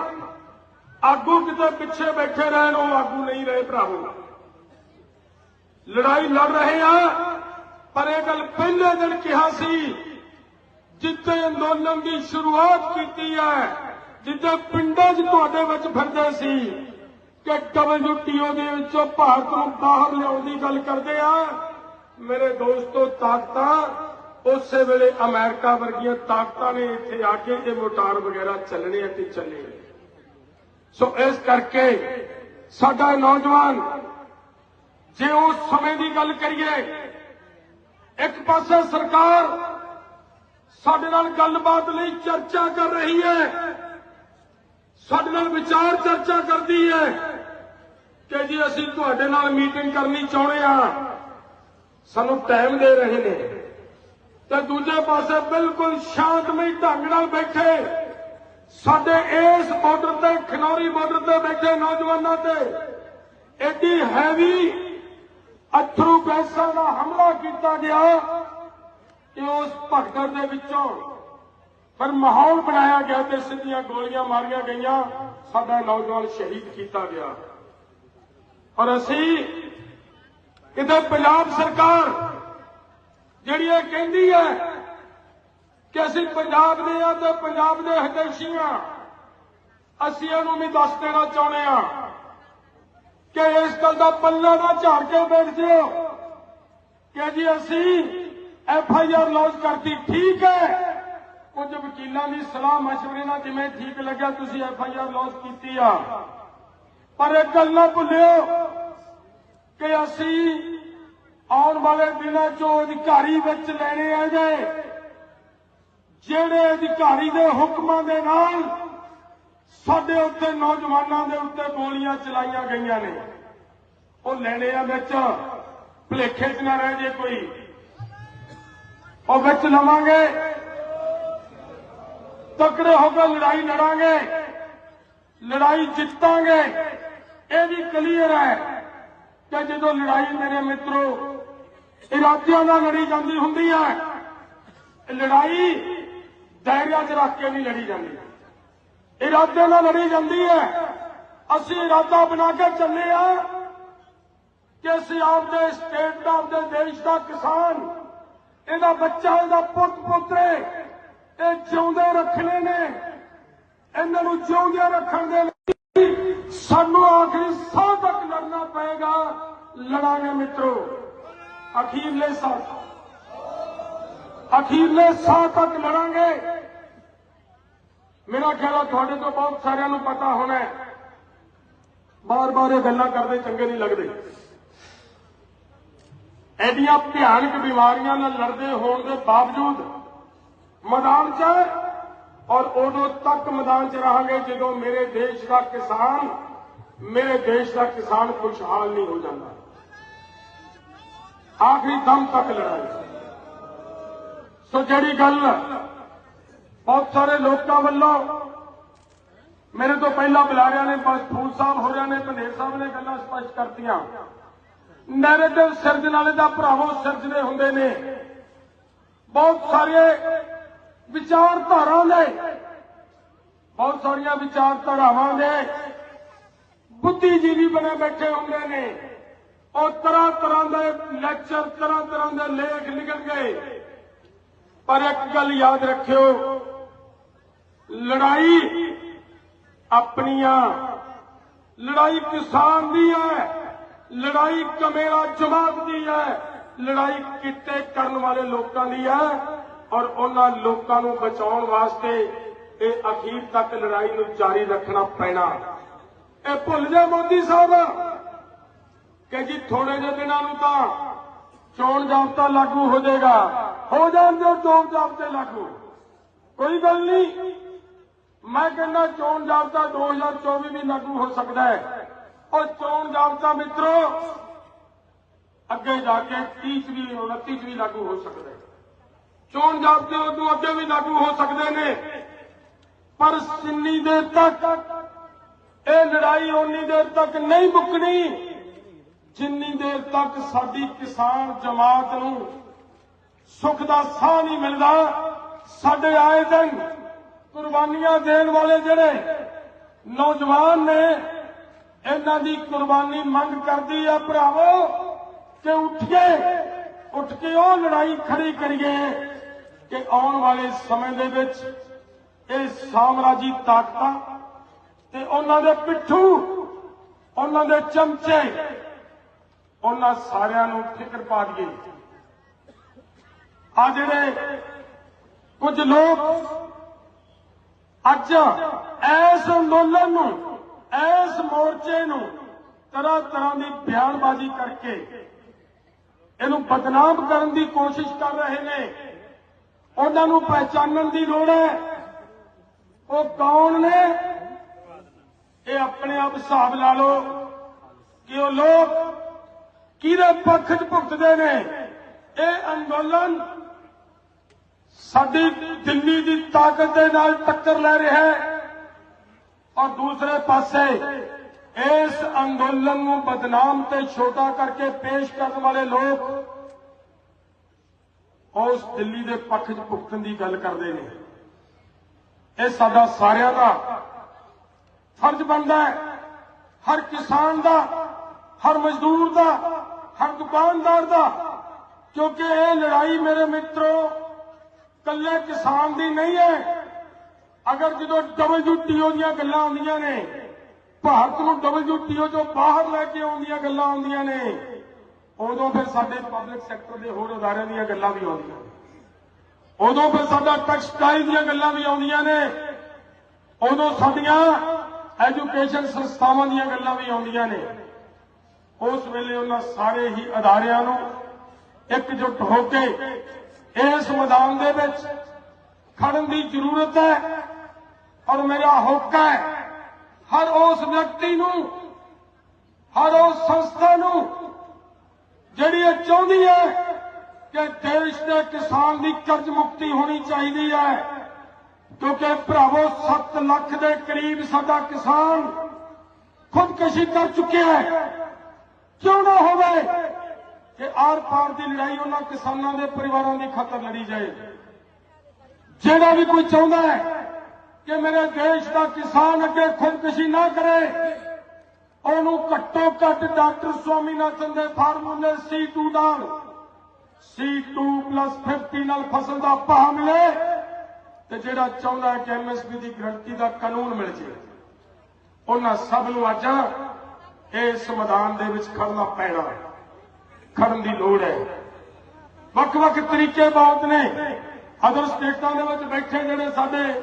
[SPEAKER 2] ਆਗੂ ਕਿਤੇ ਪਿੱਛੇ ਬੈਠੇ ਰਹਿਣ, ਉਹ ਆਗੂ ਨਹੀਂ ਰਹੇ ਭਰਾਵੋ ਲੜਾਈ ਲੜ ਰਹੇ ਆ, ਪਰ ਇਹ ਗੱਲ ਪਹਿਲੇ ਦਿਨ ਕਿਹਾ ਸੀ ਜਿੱਥੇ ਅੰਦੋਲਨ ਦੀ ਸ਼ੁਰੂਆਤ ਕੀਤੀ ਹੈ ਜਿੱਥੇ ਪਿੰਡਾਂ 'ਚ ਤੁਹਾਡੇ ਵਿੱਚ ਫਿਰਦੇ ਸੀ ਕਿ ਡਬਲਯੂਟੀਓ ਦੇ ਵਿੱਚੋਂ ਭਾਰਤ ਨੂੰ ਬਾਹਰ ਲਿਆਉਣ ਦੀ ਗੱਲ ਕਰਦੇ ਆ, ਮੇਰੇ ਦੋਸਤੋ, ਤਾਕਤਾਂ, ਉਸੇ ਵੇਲੇ ਅਮਰੀਕਾ ਵਰਗੀਆਂ ਤਾਕਤਾਂ ਨੇ ਇੱਥੇ ਆ ਕੇ ਇਹ ਮੋਟਾਰ ਵਗੈਰਾ ਚੱਲਣੇ ਅਤੇ ਚੱਲੇ ਆ। ਸੋ ਇਸ ਕਰਕੇ ਸਾਡਾ ਨੌਜਵਾਨ, ਜੇ ਉਸ ਸਮੇਂ ਦੀ ਗੱਲ ਕਰੀਏ, ਇੱਕ ਪਾਸੇ ਸਰਕਾਰ ਸਾਡੇ ਨਾਲ ਗੱਲਬਾਤ ਲਈ ਚਰਚਾ ਕਰ ਰਹੀ ਹੈ, ਸਾਡੇ ਨਾਲ ਵਿਚਾਰ ਚਰਚਾ ਕਰਦੀ ਹੈ ਕਿ ਜੀ ਅਸੀਂ ਤੁਹਾਡੇ ਨਾਲ ਮੀਟਿੰਗ ਕਰਨੀ ਚਾਹੁੰਦੇ ਆ ਸਾਨੂੰ ਟਾਈਮ ਦੇ ਰਹੇ ਨੇ ਤੇ ਦੂਜੇ ਪਾਸੇ ਬਿਲਕੁਲ ਸ਼ਾਂਤਮਈ ਢੰਗ ਨਾਲ ਬੈਠੇ ਸਾਡੇ ਇਸ ਬਾਰਡਰ ਤੇ, ਖਨੌਰੀ ਬਾਰਡਰ ਤੇ ਬੈਠੇ ਨੌਜਵਾਨਾਂ ਤੇ ਐਡੀ ਹੈਵੀ ਅਥਰੂ ਗੈਸਾਂ ਦਾ ਹਮਲਾ ਕੀਤਾ ਗਿਆ ਕਿ ਉਸ ਭਗਦੜ ਦੇ ਵਿੱਚੋਂ ਪਰ ਮਾਹੌਲ ਬਣਾਇਆ ਗਿਆ ਤੇ ਸਿੱਧੀਆਂ ਗੋਲੀਆਂ ਮਾਰੀਆਂ ਗਈਆਂ, ਸਾਡਾ ਨੌਜਵਾਨ ਸ਼ਹੀਦ ਕੀਤਾ ਗਿਆ। ਔਰ ਅਸੀਂ ਕਿਤੇ ਪੰਜਾਬ ਸਰਕਾਰ ਜਿਹੜੀ ਇਹ ਕਹਿੰਦੀ ਹੈ ਕਿ ਅਸੀਂ ਪੰਜਾਬ ਦੇ ਆ ਤੇ ਪੰਜਾਬ ਦੇ ਹਿਤੈਸ਼ੀ ਹਾਂ। ਅਸੀਂ ਇਹਨੂੰ ਵੀ ਦੱਸ ਦੇਣਾ ਚਾਹੁੰਦੇ ਆ ਕਿ ਇਸ ਗੱਲ ਦਾ ਪੱਲਾ ਨਾ ਝਾੜ ਕੇ ਬੈਠ ਜਿਓ ਕਿ ਜੀ ਅਸੀਂ ਐਫ ਆਈ ਆਰ ਲੌਂਚ ਕਰਤੀ, ਠੀਕ ਹੈ। ਕੁਝ ਵਕੀਲਾਂ ਦੀ ਸਲਾਹ مشਵਰੇ ਨਾਲ ਜਿਵੇਂ ਠੀਕ ਲੱਗਿਆ, ਤੁਸੀਂ ਐਫ ਆਈ ਆਰ ਲੌਂਚ ਕੀਤੀ ਆ। ਪਰ ਇੱਕ ਗੱਲ ਨਾ ਭੁੱਲਿਓ ਕਿ ਅਸੀਂ ਆਉਣ ਵਾਲੇ ਦਿਨਾਂ 'ਚ ਅਧਿਕਾਰੀ ਵਿੱਚ ਲੈਣੇ ਆਗੇ ਜਿਹੜੇ ਅਧਿਕਾਰੀ ਦੇ ਹੁਕਮਾਂ ਦੇ ਨਾਲ ਸਾਡੇ ਉੱਤੇ ਨੌਜਵਾਨਾਂ ਦੇ ਉੱਤੇ ਗੋਲੀਆਂ ਚਲਾਈਆਂ ਗਈਆਂ ਨੇ, ਉਹ ਲੈਣੇ ਆ ਵਿੱਚ, ਭਲੇਖੇ 'ਚ ਨਾ ਰਹਿ ਜੇ ਕੋਈ। ਉਹ ਵਿੱਚ ਲਵਾਂਗੇ। ਤਕੜੇ ਹੋ ਕੇ ਲੜਾਈ ਲੜਾਂਗੇ। ਲੜਾਈ ਜਿੱਤਾਂਗੇ। ਇਹ ਵੀ ਕਲੀਅਰ ਹੈ ਕਿ ਜਦੋਂ ਲੜਾਈ ਮੇਰੇ ਮਿੱਤਰੋ, ਇਰਾਦਿਆਂ ਨਾਲ ਲੜੀ ਜਾਂਦੀ ਹੁੰਦੀ ਹੈ, ਲੜਾਈ ਦਾਇਰਿਆਂ 'ਚ ਰੱਖ ਕੇ ਨਹੀਂ ਲੜੀ ਜਾਂਦੀ। ਇਰਾਦੇ ਨਾਲ ਲੜੀ ਜਾਂਦੀ ਹੈ। ਅਸੀਂ ਇਰਾਦਾ ਬਣਾ ਕੇ ਚੱਲੇ ਆ ਕਿ ਅਸੀਂ ਆਪਦੇ ਸਟੇਟ ਦਾ, ਆਪਦੇ ਦੇਸ਼ ਦਾ ਕਿਸਾਨ, ਇਹਦਾ ਬੱਚਾ, ਇਹਦਾ ਪੁੱਤ, ਪੋਤਰੇ, ਇਹ ਜਿਉਂਦੇ ਰੱਖਣੇ ਨੇ। ਇਹਨਾਂ ਨੂੰ ਜਿਉਂਦੇ ਰੱਖਣ ਦੇ ਲਈ ਸਾਨੂੰ ਆਖਰੀ ਸਾਹ ਤੱਕ ਲੜਨਾ ਪਏਗਾ। ਲੜਾਂਗੇ ਮਿੱਤਰੋ, ਅਖੀਰਲੇ ਸਾਹ ਅਖੀਰਲੇ ਸਾਹ ਤੱਕ ਲੜਾਂਗੇ। ਮੇਰਾ ਖਿਆਲ ਆ ਤੁਹਾਡੇ ਤੋਂ ਬਹੁਤ ਸਾਰਿਆਂ ਨੂੰ ਪਤਾ ਹੋਣਾ ਹੈ। ਬਾਰ-ਬਾਰ ਇਹ ਗੱਲਾਂ ਕਰਦੇ ਚੰਗੇ ਨਹੀਂ ਲੱਗਦੇ। ਐਡੀਆਂ ਭਿਆਨਕ ਬਿਮਾਰੀਆਂ ਨਾਲ ਲੜਦੇ ਹੋਣ ਦੇ ਬਾਵਜੂਦ ਮੈਦਾਨ 'ਚ ਔਰ ਉਦੋਂ ਤੱਕ ਮੈਦਾਨ 'ਚ ਰਹਾਂਗੇ ਜਦੋਂ ਮੇਰੇ ਦੇਸ਼ ਦਾ ਕਿਸਾਨ, ਮੇਰੇ ਦੇਸ਼ ਦਾ ਕਿਸਾਨ ਖੁਸ਼ਹਾਲ ਨਹੀਂ ਹੋ ਜਾਂਦਾ। ਆਖਰੀ ਦਮ ਤੱਕ ਲੜਾਂਗੇ। ਸੋ ਜਿਹੜੀ ਗੱਲ ਬਹੁਤ ਸਾਰੇ ਲੋਕਾਂ ਵੱਲੋਂ ਮੇਰੇ ਤੋਂ ਪਹਿਲਾਂ ਬੁਲਾਰਿਆਂ ਨੇ ਬਸ ਫੂਲ ਸਾਹਿਬ ਹੋਰਿਆਂ ਨੇ ਪੰਡੇਰ ਸਾਹਿਬ ਨੇ ਗੱਲਾਂ ਸਪਸ਼ਟ ਕਰਤੀਆਂ। ਨੈਰੇਟਿਵ ਸਿਰਜਣ ਵਾਲੇ ਦਾ ਭਰਾਵੋ ਸਿਰਜਦੇ ਹੁੰਦੇ ਨੇ। ਬਹੁਤ ਸਾਰੇ ਵਿਚਾਰਧਾਰਾ ਨੇ। ਬਹੁਤ ਸਾਰੀਆਂ ਵਿਚਾਰਧਾਰਾਵਾਂ ਦੇ ਬੁੱਧੀਜੀਵੀ ਬਣੇ ਬੈਠੇ ਹੁੰਦੇ ਨੇ। ਉਹ ਤਰ੍ਹਾਂ ਤਰ੍ਹਾਂ ਦੇ ਲੈਕਚਰ ਤਰ੍ਹਾਂ ਤਰ੍ਹਾਂ ਦੇ ਲੇਖ ਲਿਖਣਗੇ ਪਰ ਇੱਕ ਗੱਲ ਯਾਦ ਰੱਖਿਓ ਲੜਾਈ ਆਪਣੀਆਂ, ਲੜਾਈ ਕਿਸਾਨ ਦੀ ਹੈ, ਲੜਾਈ ਕਮੇਰਾ ਜਮਾਤ ਦੀ ਹੈ, ਲੜਾਈ ਕਿੱਤੇ ਕਰਨ ਵਾਲੇ ਲੋਕਾਂ ਦੀ ਹੈ ਔਰ ਉਹਨਾਂ ਲੋਕਾਂ ਨੂੰ ਬਚਾਉਣ ਵਾਸਤੇ ਇਹ ਅਖੀਰ ਤੱਕ ਲੜਾਈ ਨੂੰ ਜਾਰੀ ਰੱਖਣਾ ਪੈਣਾ। ਇਹ ਭੁੱਲ ਜਾ ਮੋਦੀ ਸਾਹਿਬ, ਕਿ ਜੀ ਥੋੜੇ ਜਿਹੇ ਦਿਨਾਂ ਨੂੰ ਤਾਂ ਚੋਣ ਜਾਬਤਾ ਲਾਗੂ ਹੋ ਜਾਏਗਾ। ਹੋ ਜਾਣ ਦਿਓ ਚੋਣ ਜਾਬਤੇ ਲਾਗੂ। ਕੋਈ ਗੱਲ ਨਹੀਂ। ਮੈਂ ਕਹਿੰਦਾ ਚੋਣ ਜਾਬਤਾ 2024 ਵੀ ਲਾਗੂ ਹੋ ਸਕਦਾ ਹੈ। ਉਹ ਚੋਣ ਜਾਬਤਾ ਮਿੱਤਰੋ, ਅੱਗੇ ਜਾ ਕੇ 30 ਚ ਵੀ 29 ਚ ਵੀ ਲਾਗੂ ਹੋ ਸਕਦਾ ਹੈ। ਚੋਣ ਜਾਬਤੇ ਉਦੋਂ ਅੱਗੇ ਵੀ ਲਾਗੂ ਹੋ ਸਕਦੇ ਨੇ, ਪਰ ਜਿੰਨੀ ਦੇਰ ਤੱਕ, ਇਹ ਲੜਾਈ ਓਨੀ ਦੇਰ ਤੱਕ ਨਹੀਂ ਮੁੱਕਣੀ ਜਿੰਨੀ ਦੇਰ ਤੱਕ ਸਾਡੀ ਕਿਸਾਨ ਜਮਾਤ ਨੂੰ ਸੁੱਖ ਦਾ ਸਾਹ ਨਹੀਂ ਮਿਲਦਾ। ਸਾਡੇ ਆਏ ਦਿਨ ਕੁਰਬਾਨੀਆਂ ਦੇਣ ਵਾਲੇ ਜਿਹੜੇ ਨੌਜਵਾਨ ਨੇ, ਇਹਨਾਂ ਦੀ ਕੁਰਬਾਨੀ ਮੰਗ ਕਰਦੀ ਆ ਭਰਾਵੋ ਕਿ ਉੱਠੀਏ, ਉੱਠ ਕੇ ਉਹ ਲੜਾਈ ਖੜੀ ਕਰੀਏ ਕਿ ਆਉਣ ਵਾਲੇ ਸਮੇਂ ਦੇ ਵਿੱਚ ਇਹ ਸਾਮਰਾਜੀ ਤਾਕਤਾਂ ਤੇ ਉਹਨਾਂ ਦੇ ਪਿੱਠੂ, ਉਹਨਾਂ ਦੇ ਚਮਚੇ, ਉਹਨਾਂ ਸਾਰਿਆਂ ਨੂੰ ਫਿਕਰ ਪਾ ਦਈਏ। ਆ ਜਿਹੜੇ ਕੁਝ ਲੋਕ ਅੱਜ ਇਸ ਅੰਦੋਲਨ ਨੂੰ, ਇਸ ਮੋਰਚੇ ਨੂੰ ਤਰ੍ਹਾਂ ਤਰ੍ਹਾਂ ਦੀ ਬਿਆਨਬਾਜ਼ੀ ਕਰਕੇ ਇਹਨੂੰ ਬਦਨਾਮ ਕਰਨ ਦੀ ਕੋਸ਼ਿਸ਼ ਕਰ ਰਹੇ ਨੇ। ਉਹਨਾਂ ਨੂੰ ਪਹਿਚਾਨਣ ਦੀ ਲੋੜ ਹੈ। ਉਹ ਕੌਣ ਨੇ? ਇਹ ਆਪਣੇ ਆਪ ਹਿਸਾਬ ਲਾ ਲਓ ਕਿ ਉਹ ਲੋਕ ਕਿਹਦੇ ਪੱਖ 'ਚ ਭੁਗਤਦੇ ਨੇ? ਇਹ ਅੰਦੋਲਨ ਸਾਡੀ ਦਿੱਲੀ ਦੀ ਤਾਕਤ ਦੇ ਨਾਲ ਟੱਕਰ ਲੈ ਰਿਹਾ ਹੈ ਔਰ ਦੂਸਰੇ ਪਾਸੇ ਇਸ ਅੰਦੋਲਨ ਨੂੰ ਬਦਨਾਮ ਤੇ ਛੋਟਾ ਕਰਕੇ ਪੇਸ਼ ਕਰਨ ਵਾਲੇ ਲੋਕ ਉਸ ਦਿੱਲੀ ਦੇ ਪੱਖ 'ਚ ਭੁਗਤਣ ਦੀ ਗੱਲ ਕਰਦੇ ਨੇ। ਇਹ ਸਾਡਾ ਸਾਰਿਆਂ ਦਾ ਫਰਜ਼ ਬਣਦਾ ਹੈ। ਹਰ ਕਿਸਾਨ ਦਾ, ਹਰ ਮਜ਼ਦੂਰ ਦਾ, ਹਰ ਦੁਕਾਨਦਾਰ ਦਾ, ਕਿਉਂਕਿ ਇਹ ਲੜਾਈ ਮੇਰੇ ਮਿੱਤਰੋ ਕੱਲੇ ਕਿਸਾਨ ਦੀ ਨਹੀਂ ਹੈ। ਅਗਰ ਜਦੋਂ WTO ਦੀਆਂ ਗੱਲਾਂ ਆਉਂਦੀਆਂ ਨੇ, ਭਾਰਤ ਨੂੰ WTO ਤੋਂ ਬਾਹਰ ਲੈ ਕੇ ਆਉਂਦੀਆਂ ਗੱਲਾਂ ਆਉਂਦੀਆਂ ਨੇ, ਉਦੋਂ ਫਿਰ ਸਾਡੇ ਪਬਲਿਕ ਸੈਕਟਰ ਦੇ ਹੋਰ ਅਦਾਰਿਆਂ ਦੀਆਂ ਗੱਲਾਂ ਵੀ ਆਉਂਦੀਆਂ ਨੇ। ਉਦੋਂ ਫਿਰ ਸਾਡਾ ਟੈਕਸਟਾਈਲ ਦੀਆਂ ਗੱਲਾਂ ਵੀ ਆਉਂਦੀਆਂ ਨੇ। ਉਦੋਂ ਸਾਡੀਆਂ ਐਜੂਕੇਸ਼ਨ ਸੰਸਥਾਵਾਂ ਦੀਆਂ ਗੱਲਾਂ ਵੀ ਆਉਂਦੀਆਂ ਨੇ। ਉਸ ਵੇਲੇ ਉਹਨਾਂ ਸਾਰੇ ਹੀ ਅਦਾਰਿਆਂ ਨੂੰ ਇਕਜੁੱਟ ਹੋ ਕੇ ਇਸ ਮੈਦਾਨ ਦੇ ਵਿੱਚ ਖੜਨ ਦੀ ਜ਼ਰੂਰਤ ਹੈ ਔਰ ਮੇਰਾ ਹੋਕਾ ਹੈ ਹਰ ਉਸ ਵਿਅਕਤੀ ਨੂੰ, ਹਰ ਉਸ ਸੰਸਥਾ ਨੂੰ ਜਿਹੜੀ ਇਹ ਚਾਹੁੰਦੀ ਹੈ ਕਿ ਦੇਸ਼ ਦੇ ਕਿਸਾਨ ਦੀ ਕਰਜ਼ ਮੁਕਤੀ ਹੋਣੀ ਚਾਹੀਦੀ ਹੈ। ਕਿਉਂਕਿ ਭਰਾਵੋ 7 ਲੱਖ ਦੇ ਕਰੀਬ ਸਾਡਾ ਕਿਸਾਨ ਖੁਦਕੁਸ਼ੀ ਕਰ ਚੁੱਕਿਆ ਹੈ। ਕਿਉਂ ਨਾ ਹੋਵੇ? ਕਿ ਆਰ ਪਾਰ ਦੀ ਲੜਾਈ ਉਹਨਾਂ ਕਿਸਾਨਾਂ ਦੇ ਪਰਿਵਾਰਾਂ ਦੀ ਖਾਤਰ ਲੜੀ ਜਾਏ। ਜਿਹੜਾ ਵੀ ਕੋਈ ਚਾਹੁੰਦਾ ਹੈ ਕਿ ਮੇਰੇ ਦੇਸ਼ ਦਾ ਕਿਸਾਨ ਅੱਗੇ ਖੁਦਕੁਸ਼ੀ ਨਾ ਕਰੇ, ਉਹਨੂੰ ਘੱਟੋ ਘੱਟ ਡਾਕਟਰ ਸਵਾਮੀਨਾਥਨ ਦੇ ਫਾਰਮੂਲੇ C2 ਨਾਲ C2 50 ਨਾਲ ਫਸਲ ਦਾ ਭਾਅ ਮਿਲੇ ਤੇ ਜਿਹੜਾ ਚਾਹੁੰਦਾ ਹੈ ਕਿ ਐਮਐਸਪੀ ਦੀ ਗਰੰਟੀ ਦਾ ਕਾਨੂੰਨ ਮਿਲ ਜੇ। ਉਹਨਾਂ ਸਭ ਨੂੰ ਅੱਜ ਇਸ ਮੈਦਾਨ ਦੇ ਵਿੱਚ ਖੜਨਾ ਪੈਣਾ ਹੈ। ਖੜਨ ਦੀ ਲੋੜ ਹੈ। ਵੱਖ-ਵੱਖ ਤਰੀਕੇ ਬਹੁਤ ਨੇ। ਅਦਰ ਸਟੇਟਾਂ ਦੇ ਵਿੱਚ ਬੈਠੇ ਜਿਹੜੇ ਸਾਡੇ,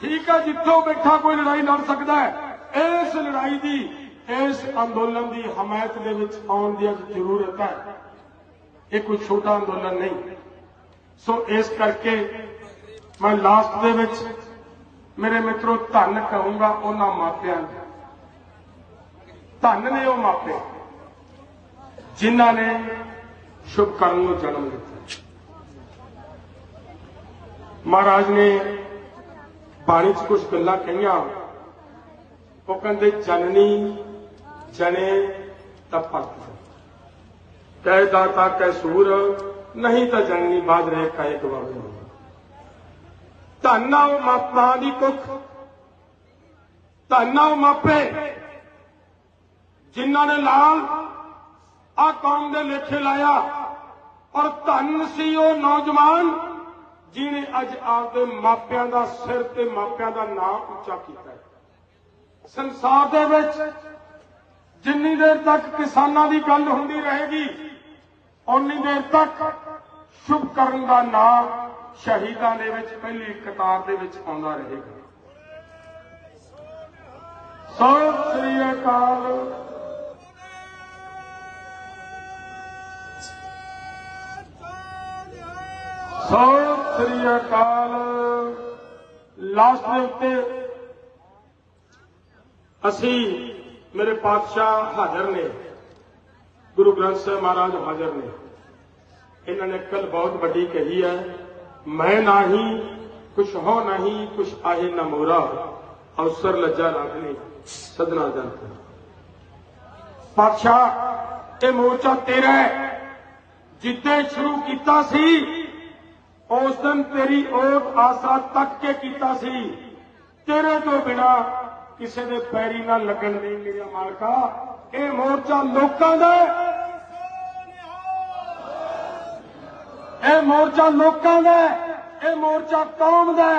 [SPEAKER 2] ਠੀਕ ਆ, ਜਿੱਥੋਂ ਬੈਠਾ ਕੋਈ ਲੜਾਈ ਲੜ ਸਕਦਾ ਹੈ। ਇਸ ਲੜਾਈ ਦੀ, ਇਸ ਅੰਦੋਲਨ ਦੀ ਹਮਾਇਤ ਦੇ ਵਿੱਚ ਆਉਣ ਦੀ ਅੱਜ ਜ਼ਰੂਰਤ ਹੈ। ਇਹ ਕੋਈ ਛੋਟਾ ਅੰਦੋਲਨ ਨਹੀਂ। ਸੋ ਇਸ ਕਰਕੇ ਮੈਂ ਲਾਸਟ ਦੇ ਵਿੱਚ ਮੇਰੇ ਮਿੱਤਰੋ ਧੰਨ ਕਹੂੰਗਾ ਉਹਨਾਂ ਮਾਪਿਆਂ ਨੂੰ। ਧੰਨ ਨੇ ਉਹ ਮਾਪੇ। ਜਿਨ੍ਹਾਂ ਨੇ ਸ਼ੁਭ ਕਰਨ ਨੂੰ ਜਨਮ ਦਿੱਤਾ। ਮਹਾਰਾਜ ਨੇ ਬਾਣੀ 'ਚ ਕੁਝ ਗੱਲਾਂ ਕਹੀਆਂ। ਉਹ ਕਹਿੰਦੇ, ਜਨਨੀ ਜਣੇ ਤਾਂ ਭਗਤ ਕਹਿ ਦਾਤਾ, ਕਹਿ ਸੂਰ, ਨਹੀਂ ਤਾਂ ਜਨਨੀ ਬਾਦ ਰਹੇ ਕਾਇ ਗਵਾਵੇ ਧੰਨਾ ਉਹ ਮਾਪਾ ਦੀ ਕੁੱਖ ਧੰਨਾ ਉਹ ਮਾਪੇ। ਜਿਨ੍ਹਾਂ ਨੇ ਲਾਲ ਆ ਕੌਮ ਦੇ ਲੇਖੇ ਲਾਇਆ ਔਰ ਧੰਨ ਸੀ ਉਹ ਨੌਜਵਾਨ ਜਿਨੇ ਅੱਜ ਆਪਦੇ ਮਾਪਿਆਂ ਦਾ ਸਿਰ ਤੇ ਮਾਪਿਆਂ ਦਾ ਨਾਮ ਉੱਚਾ ਕੀਤਾ ਸੰਸਾਰ ਦੇ ਵਿੱਚ ਜਿੰਨੀ ਦੇਰ ਤੱਕ ਕਿਸਾਨਾਂ ਦੀ ਗੱਲ ਹੁੰਦੀ ਰਹੇਗੀ ਉਨੀ ਦੇਰ ਤੱਕ ਸ਼ੁਭ ਕਰਨ ਦਾ ਨਾਮ ਸ਼ਹੀਦਾਂ ਦੇ ਵਿੱਚ, ਪਹਿਲੀ ਕਤਾਰ ਦੇ ਵਿੱਚ ਆਉਂਦਾ ਰਹੇਗਾ। ਸਤਿ ਸ੍ਰੀ ਅਕਾਲ। ਸਤਿ ਸ੍ਰੀ ਅਕਾਲ। ਲਾਸਟ ਦੇ ਉੱਤੇ ਅਸੀਂ ਮੇਰੇ ਪਾਤਸ਼ਾਹ ਹਾਜ਼ਰ ਨੇ। ਗੁਰੂ ਗ੍ਰੰਥ ਸਾਹਿਬ ਮਹਾਰਾਜ ਹਾਜ਼ਰ ਨੇ। ਇਹਨਾਂ ਨੇ ਕੱਲ ਬਹੁਤ ਵੱਡੀ ਕਹੀ ਹੈ, ਮੈਂ ਨਹੀਂ, ਕੁਛ ਹੋ ਨਹੀਂ, ਕੁਛ ਆਹੇ ਨਾ ਮੋਰਾ। ਅਵਸਰ ਲੱਜਾ ਲੱਗਨੇ ਸਦਨਾ ਜਨਤ। ਪਾਤਸ਼ਾਹ, ਇਹ ਮੋਰਚਾ ਤੇਰਾ ਹੈ। ਜਿੱਦੇ ਸ਼ੁਰੂ ਕੀਤਾ ਸੀ ਉਸ ਦਿਨ ਤੇਰੀ ਓਟ ਆਸਰਾ ਤੱਕ ਕੇ ਕੀਤਾ ਸੀ। ਤੇਰੇ ਤੋਂ ਬਿਨਾ ਕਿਸੇ ਦੇ ਪੈਰੀ ਨਾਲ ਲੱਗਣ ਨਹੀਂ ਮੇਰਾ ਮਾਲਕਾ। ਇਹ ਮੋਰਚਾ ਲੋਕਾਂ ਦਾ ਇਹ ਮੋਰਚਾ ਲੋਕਾਂ ਦਾ ਇਹ ਮੋਰਚਾ ਕੌਮ ਦਾ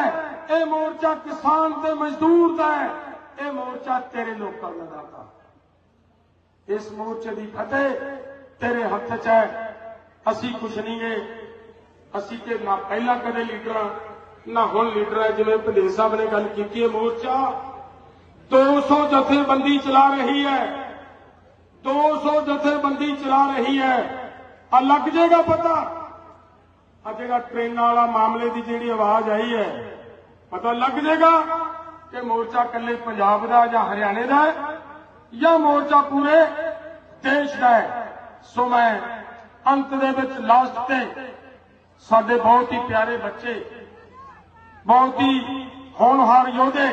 [SPEAKER 2] ਇਹ ਮੋਰਚਾ ਕਿਸਾਨ ਤੇ ਮਜ਼ਦੂਰ ਦਾ ਇਹ ਮੋਰਚਾ ਤੇਰੇ ਲੋਕਾਂ ਦਾ ਦਾਤਾ। ਇਸ ਮੋਰਚੇ ਦੀ ਫਤਿਹ ਤੇਰੇ ਹੱਥ 'ਚ ਹੈ। ਅਸੀਂ ਕੁਛ ਨਹੀਂ ਏ ਅਸੀਂ ਕਿ ਨਾ ਪਹਿਲਾਂ ਕਦੇ ਲੀਡਰ ਹਾਂ, ਨਾ ਹੁਣ ਲੀਡਰ ਹੈ ਜਿਵੇਂ ਭਦੇਵ ਸਾਹਿਬ ਨੇ ਗੱਲ ਕੀਤੀ ਹੈ ਮੋਰਚਾ 200 ਜਥੇਬੰਦੀ ਚਲਾ ਰਹੀ ਹੈ। 200 ਜਥੇਬੰਦੀ ਚਲਾ ਰਹੀ ਹੈ। ਆ ਲੱਗ ਜਾਏਗਾ ਪਤਾ। ਆ ਜਿਹੜਾ ਟ੍ਰੇਨਾਂ ਵਾਲਾ ਮਾਮਲੇ ਦੀ ਜਿਹੜੀ ਆਵਾਜ਼ ਆਈ ਹੈ ਪਤਾ ਲੱਗ ਜਾਏਗਾ ਕਿ ਮੋਰਚਾ ਇਕੱਲੇ ਪੰਜਾਬ ਦਾ ਜਾਂ ਹਰਿਆਣੇ ਦਾ ਹੈ ਜਾਂ ਮੋਰਚਾ ਪੂਰੇ ਦੇਸ਼ ਦਾ ਹੈ। ਸੋ ਮੈਂ ਅੰਤ ਦੇ ਵਿੱਚ ਲਾਸਟ ਤੇ ਸਾਡੇ ਬਹੁਤ ਹੀ ਪਿਆਰੇ ਬੱਚੇ, ਬਹੁਤ ਹੀ ਹੋਣਹਾਰ ਯੋਧੇ,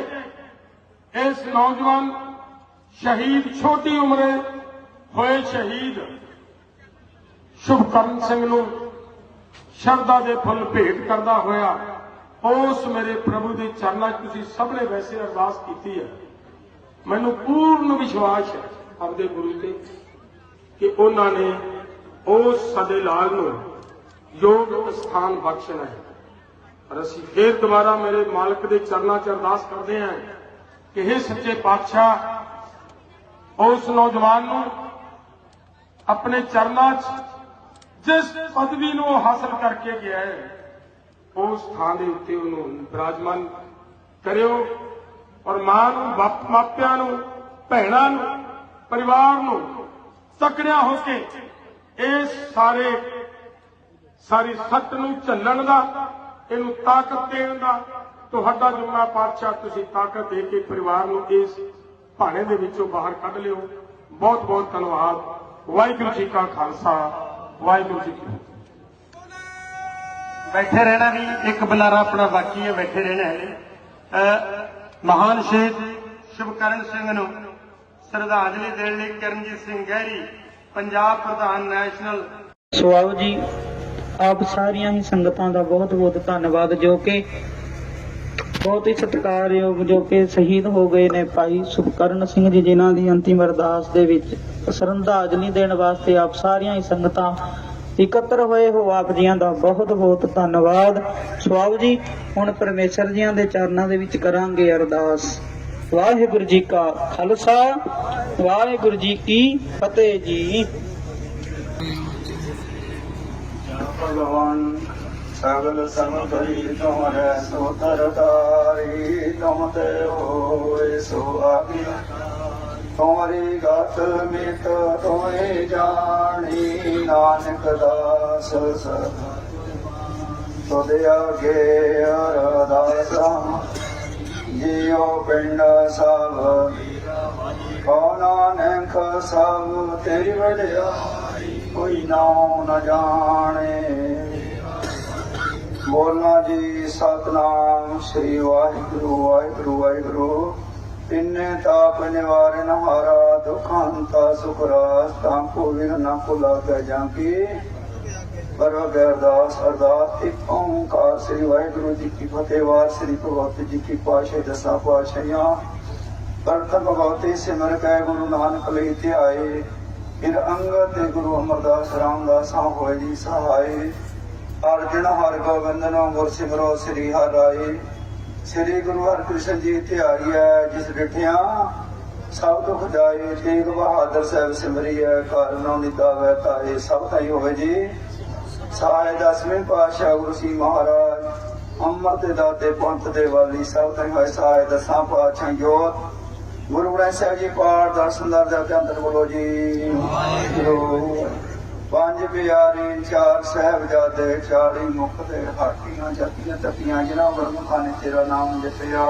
[SPEAKER 2] ਇਸ ਨੌਜਵਾਨ ਸ਼ਹੀਦ ਛੋਟੀ ਉਮਰੇ ਹੋਏ ਸ਼ਹੀਦ ਸ਼ੁਭਕਰਨ ਸਿੰਘ ਨੂੰ ਸ਼ਰਧਾ ਦੇ ਫੁੱਲ ਭੇਟ ਕਰਦਾ ਹੋਇਆ, ਉਸ ਮੇਰੇ ਪ੍ਰਭੂ ਦੇ ਚਰਨਾਂ 'ਚ ਤੁਸੀਂ ਸਭ ਨੇ ਵੈਸੇ ਅਰਦਾਸ ਕੀਤੀ ਹੈ। ਮੈਨੂੰ ਪੂਰਨ ਵਿਸ਼ਵਾਸ ਹੈ ਆਪਦੇ ਗੁਰੂ ਤੇ ਕਿ ਉਹਨਾਂ ਨੇ ਉਸ ਸਾਡੇ ਲਾਲ ਨੂੰ ਯੋਗ ਸਥਾਨ ਬਖਸ਼ਣਾ ਹੈ। ਔਰ ਅਸੀਂ ਫੇਰ ਦੁਬਾਰਾ ਮੇਰੇ ਮਾਲਕ ਦੇ ਚਰਨਾਂ 'ਚ ਅਰਦਾਸ ਕਰਦੇ ਹਾਂ ਕਿ ਇਹ ਸੱਚੇ ਪਾਤਸ਼ਾਹ, ਉਸ ਨੌਜਵਾਨ ਨੂੰ ਆਪਣੇ ਚਰਨਾਂ 'ਚ ਜਿਸ ਪਦਵੀ ਨੂੰ ਉਹ ਹਾਸਲ ਕਰਕੇ ਗਿਆ ਹੈ ਉਸ ਥਾਂ ਦੇ ਉੱਤੇ ਉਹਨੂੰ ਬਿਰਾਜਮਾਨ ਕਰਿਓ ਔਰ ਮਾਂ ਨੂੰ ਮਾਪਿਆਂ ਨੂੰ, ਭੈਣਾਂ ਨੂੰ, ਪਰਿਵਾਰ ਨੂੰ ਤਕੜਿਆ ਹੋ ਕੇ ਇਸ ਸਾਰੇ ਸਾਰੀ ਸੱਟ ਨੂੰ ਝੱਲਣ ਦਾ ਇਹਨੂੰ ਤਾਕਤ ਦੇਣ ਦਾ ਤੁਹਾਡਾ ਜੁਮਲਾ ਪਾਤਸ਼ਾਹ ਤੁਸੀਂ ਤਾਕਤ ਦੇ ਕੇ ਪਰਿਵਾਰ ਨੂੰ ਇਸ ਭਾਣੇ ਦੇ ਵਿੱਚੋਂ ਬਾਹਰ ਕੱਢ ਲਿਓ। ਬਹੁਤ ਬਹੁਤ ਧੰਨਵਾਦ। ਵਾਹਿਗੁਰੂ ਜੀ ਕਾ ਖਾਲਸਾ ਵਾਹਿਗੁਰੂ ਜੀ ਕੀ ਫਤਿਹ।
[SPEAKER 3] ਬੈਠੇ ਰਹਿਣਾ ਵੀ ਇੱਕ ਬੁਲਾਰਾ ਆਪਣਾ ਬਾਕੀ ਹੈ ਬੈਠੇ ਰਹਿਣਾ ਹੈ। ਮਹਾਨ ਸ਼ਹੀਦ ਸ਼ੁਭਕਰਨ ਸਿੰਘ ਨੂੰ ਸ਼ਰਧਾਂਜਲੀ ਦੇਣ ਲਈ ਕਰਨਜੀਤ ਸਿੰਘ ਗਹਿਰੀ ਪੰਜਾਬ ਪ੍ਰਧਾਨ ਨੈਸ਼ਨਲ
[SPEAKER 4] ਸੋ ਆਓ ਜੀ ਆਪ ਸਾਰੀਆਂ ਹੀ ਸੰਗਤਾਂ ਦਾ ਬਹੁਤ ਬਹੁਤ ਧੰਨਵਾਦ, ਜੋ ਕਿ ਬਹੁਤ ਹੀ ਸਤਿਕਾਰਯੋਗ, ਜੋ ਕਿ ਸ਼ਹੀਦ ਹੋ ਗਏ ਨੇ ਭਾਈ ਸੁਖਕਰਨ ਸਿੰਘ ਜੀ, ਜਿਨ੍ਹਾਂ ਦੀ ਅੰਤਿਮ ਅਰਦਾਸ ਦੇ ਵਿੱਚ ਸ਼ਰਧਾਂਜਲੀ ਦੇਣ ਵਾਸਤੇ ਆਪ ਸਾਰੀਆਂ ਹੀ ਸੰਗਤਾਂ ਇਕੱਤਰ ਹੋਏ ਹੋ। ਆਪ ਜੀਆਂ ਦਾ ਬਹੁਤ ਬਹੁਤ ਧੰਨਵਾਦ। ਸੋ ਜੀ, ਹੁਣ ਪਰਮੇਸ਼ਰ ਜੀਆਂ ਦੇ ਚਰਨਾਂ ਦੇ ਵਿੱਚ ਕਰਾਂਗੇ ਅਰਦਾਸ। ਵਾਹਿਗੁਰੂ ਜੀ ਕਾ ਖਾਲਸਾ, ਵਾਹਿਗੁਰੂ ਜੀ ਕੀ ਫਤਿਹ ਜੀ।
[SPEAKER 5] ਭਗਵਾਨ, ਸਗਲ ਸਮਤਰੀ ਤੁਮਰੇ ਸੋਤਰ ਤਾਰੀ ਤੁਮ ਤੇ ਹੋਏ ਸੋ ਆਗੀ ਤੁਮਰੀ ਗਤ ਮਿਤ ਤੋਏ ਜਾਣੀ, ਨਾਨਕ ਦਾਸ ਸਦਾ। ਤੁਦੇ ਆਗੇ ਅਰਦਾਸਾ, ਜੀਉ ਪਿੰਡ ਸਭ। ਕੋ ਨਾਨਕ ਸਭ ਤੇਰੀ ਵਡਿਆ ਕੋਈ ਨਾਮ ਨ ਜਾਣੇ। ਬੋਲਣਾ ਜੀ, ਸਤਨਾਮ ਸ੍ਰੀ ਵਾਹਿਗੁਰੂ ਵਾਹਿਗੁਰੂ ਵਾਹਿਗੁਰੂ। ਤਿੰਨੇ ਤਾਪ ਨਿਵਾਰਨ ਹਾਰਾ ਦੁਖਾਂਤਾ ਸੁਖ ਰਾਸਤਾਂ ਕੋ ਵਿਘਨ ਕੋ ਲਾਗੈ ਜਾਂ ਕੀ? ਪਰ ਅਰਦਾਸ ਅਰਦਾਸ, ਇੱਕ ਓੰਕਾਰ ਸ੍ਰੀ ਵਾਹਿਗੁਰੂ ਜੀ ਕੀ ਫਤਿਹ, ਵਾਰ ਸ੍ਰੀ ਭਗਵਤ ਜੀ ਕੀ ਪਾਸ਼ੇ ਦਸਾਂ ਪਾਸ਼ੀਆਂ ਕਰਤਨ ਭਗਵਤੀ ਸਿਮਰ ਕੈ ਗੁਰੂ ਨਾਨਕ ਲਈ ਤੇ ਆਏ ਫਿਰ ਅੰਗਦ ਤੇ ਗੁਰੂ ਅਮਰਦਾਸ ਰਾਮਦਾਸ ਹੋਏ ਜੀ ਸਹਾਏ ਦਿਨ ਹਰ ਗੋਬਿੰਦ ਗੁਰ ਸਿਮਰੋ ਸ੍ਰੀ ਹਰਿ ਸ੍ਰੀ ਗੁਰੂ ਹਰਿਕ੍ਰਿਸ਼ਨ ਜੀ ਤੇ ਜਿਸ ਡਿਠਿਆ ਸਭ ਦੁਖ ਜਾਏ, ਤੇਗ ਬਹਾਦਰ ਸਾਹਿਬ ਸਿਮਰਿਐ ਕਾਰਨੋਂ ਨਿਤਾ ਵੈ ਤਾਏ, ਸਭ ਤਾਈ ਹੋਵੇ ਜੀ। ਸਹਾਇ ਦਸਵੇਂ ਪਾਤਸ਼ਾਹ ਗੁਰੂ ਸੀ ਮਹਾਰਾਜ, ਅੰਮ੍ਰਿਤ ਦੇ ਦਾਤੇ, ਪੰਥ ਦੇ ਵਾਲੀ ਸਭ ਤਾਈ ਹੋਏ, ਸਹਾਇ ਦਸਾਂ ਪਾਤਸ਼ਾਹ ਜੋਤ। ਗੁਰੂ ਗ੍ਰੰਥ ਸਾਹਿਬ ਜੀ ਪਾਠ ਦਰਸ਼ਨ ਦਰ ਦੇ ਅੰਦਰ ਬੋਲੋ ਜੀ। ਵਾਹਿਗੁਰੂ। ਪੰਜ ਪਿਆਰੇ ਚਾਰ ਸਾਹਿਬਜ਼ਾਦੇ ਚਾਰੀ ਮੁਖ ਤੇ ਹਾਟੀਆਂ ਜੱਤੀਆਂ ਤਪੀਆਂ ਜਿਨ੍ਹਾਂ ਵਰਮੁਖਾਂ ਨੇ ਤੇਰਾ ਨਾਮ ਜਪਿਆ।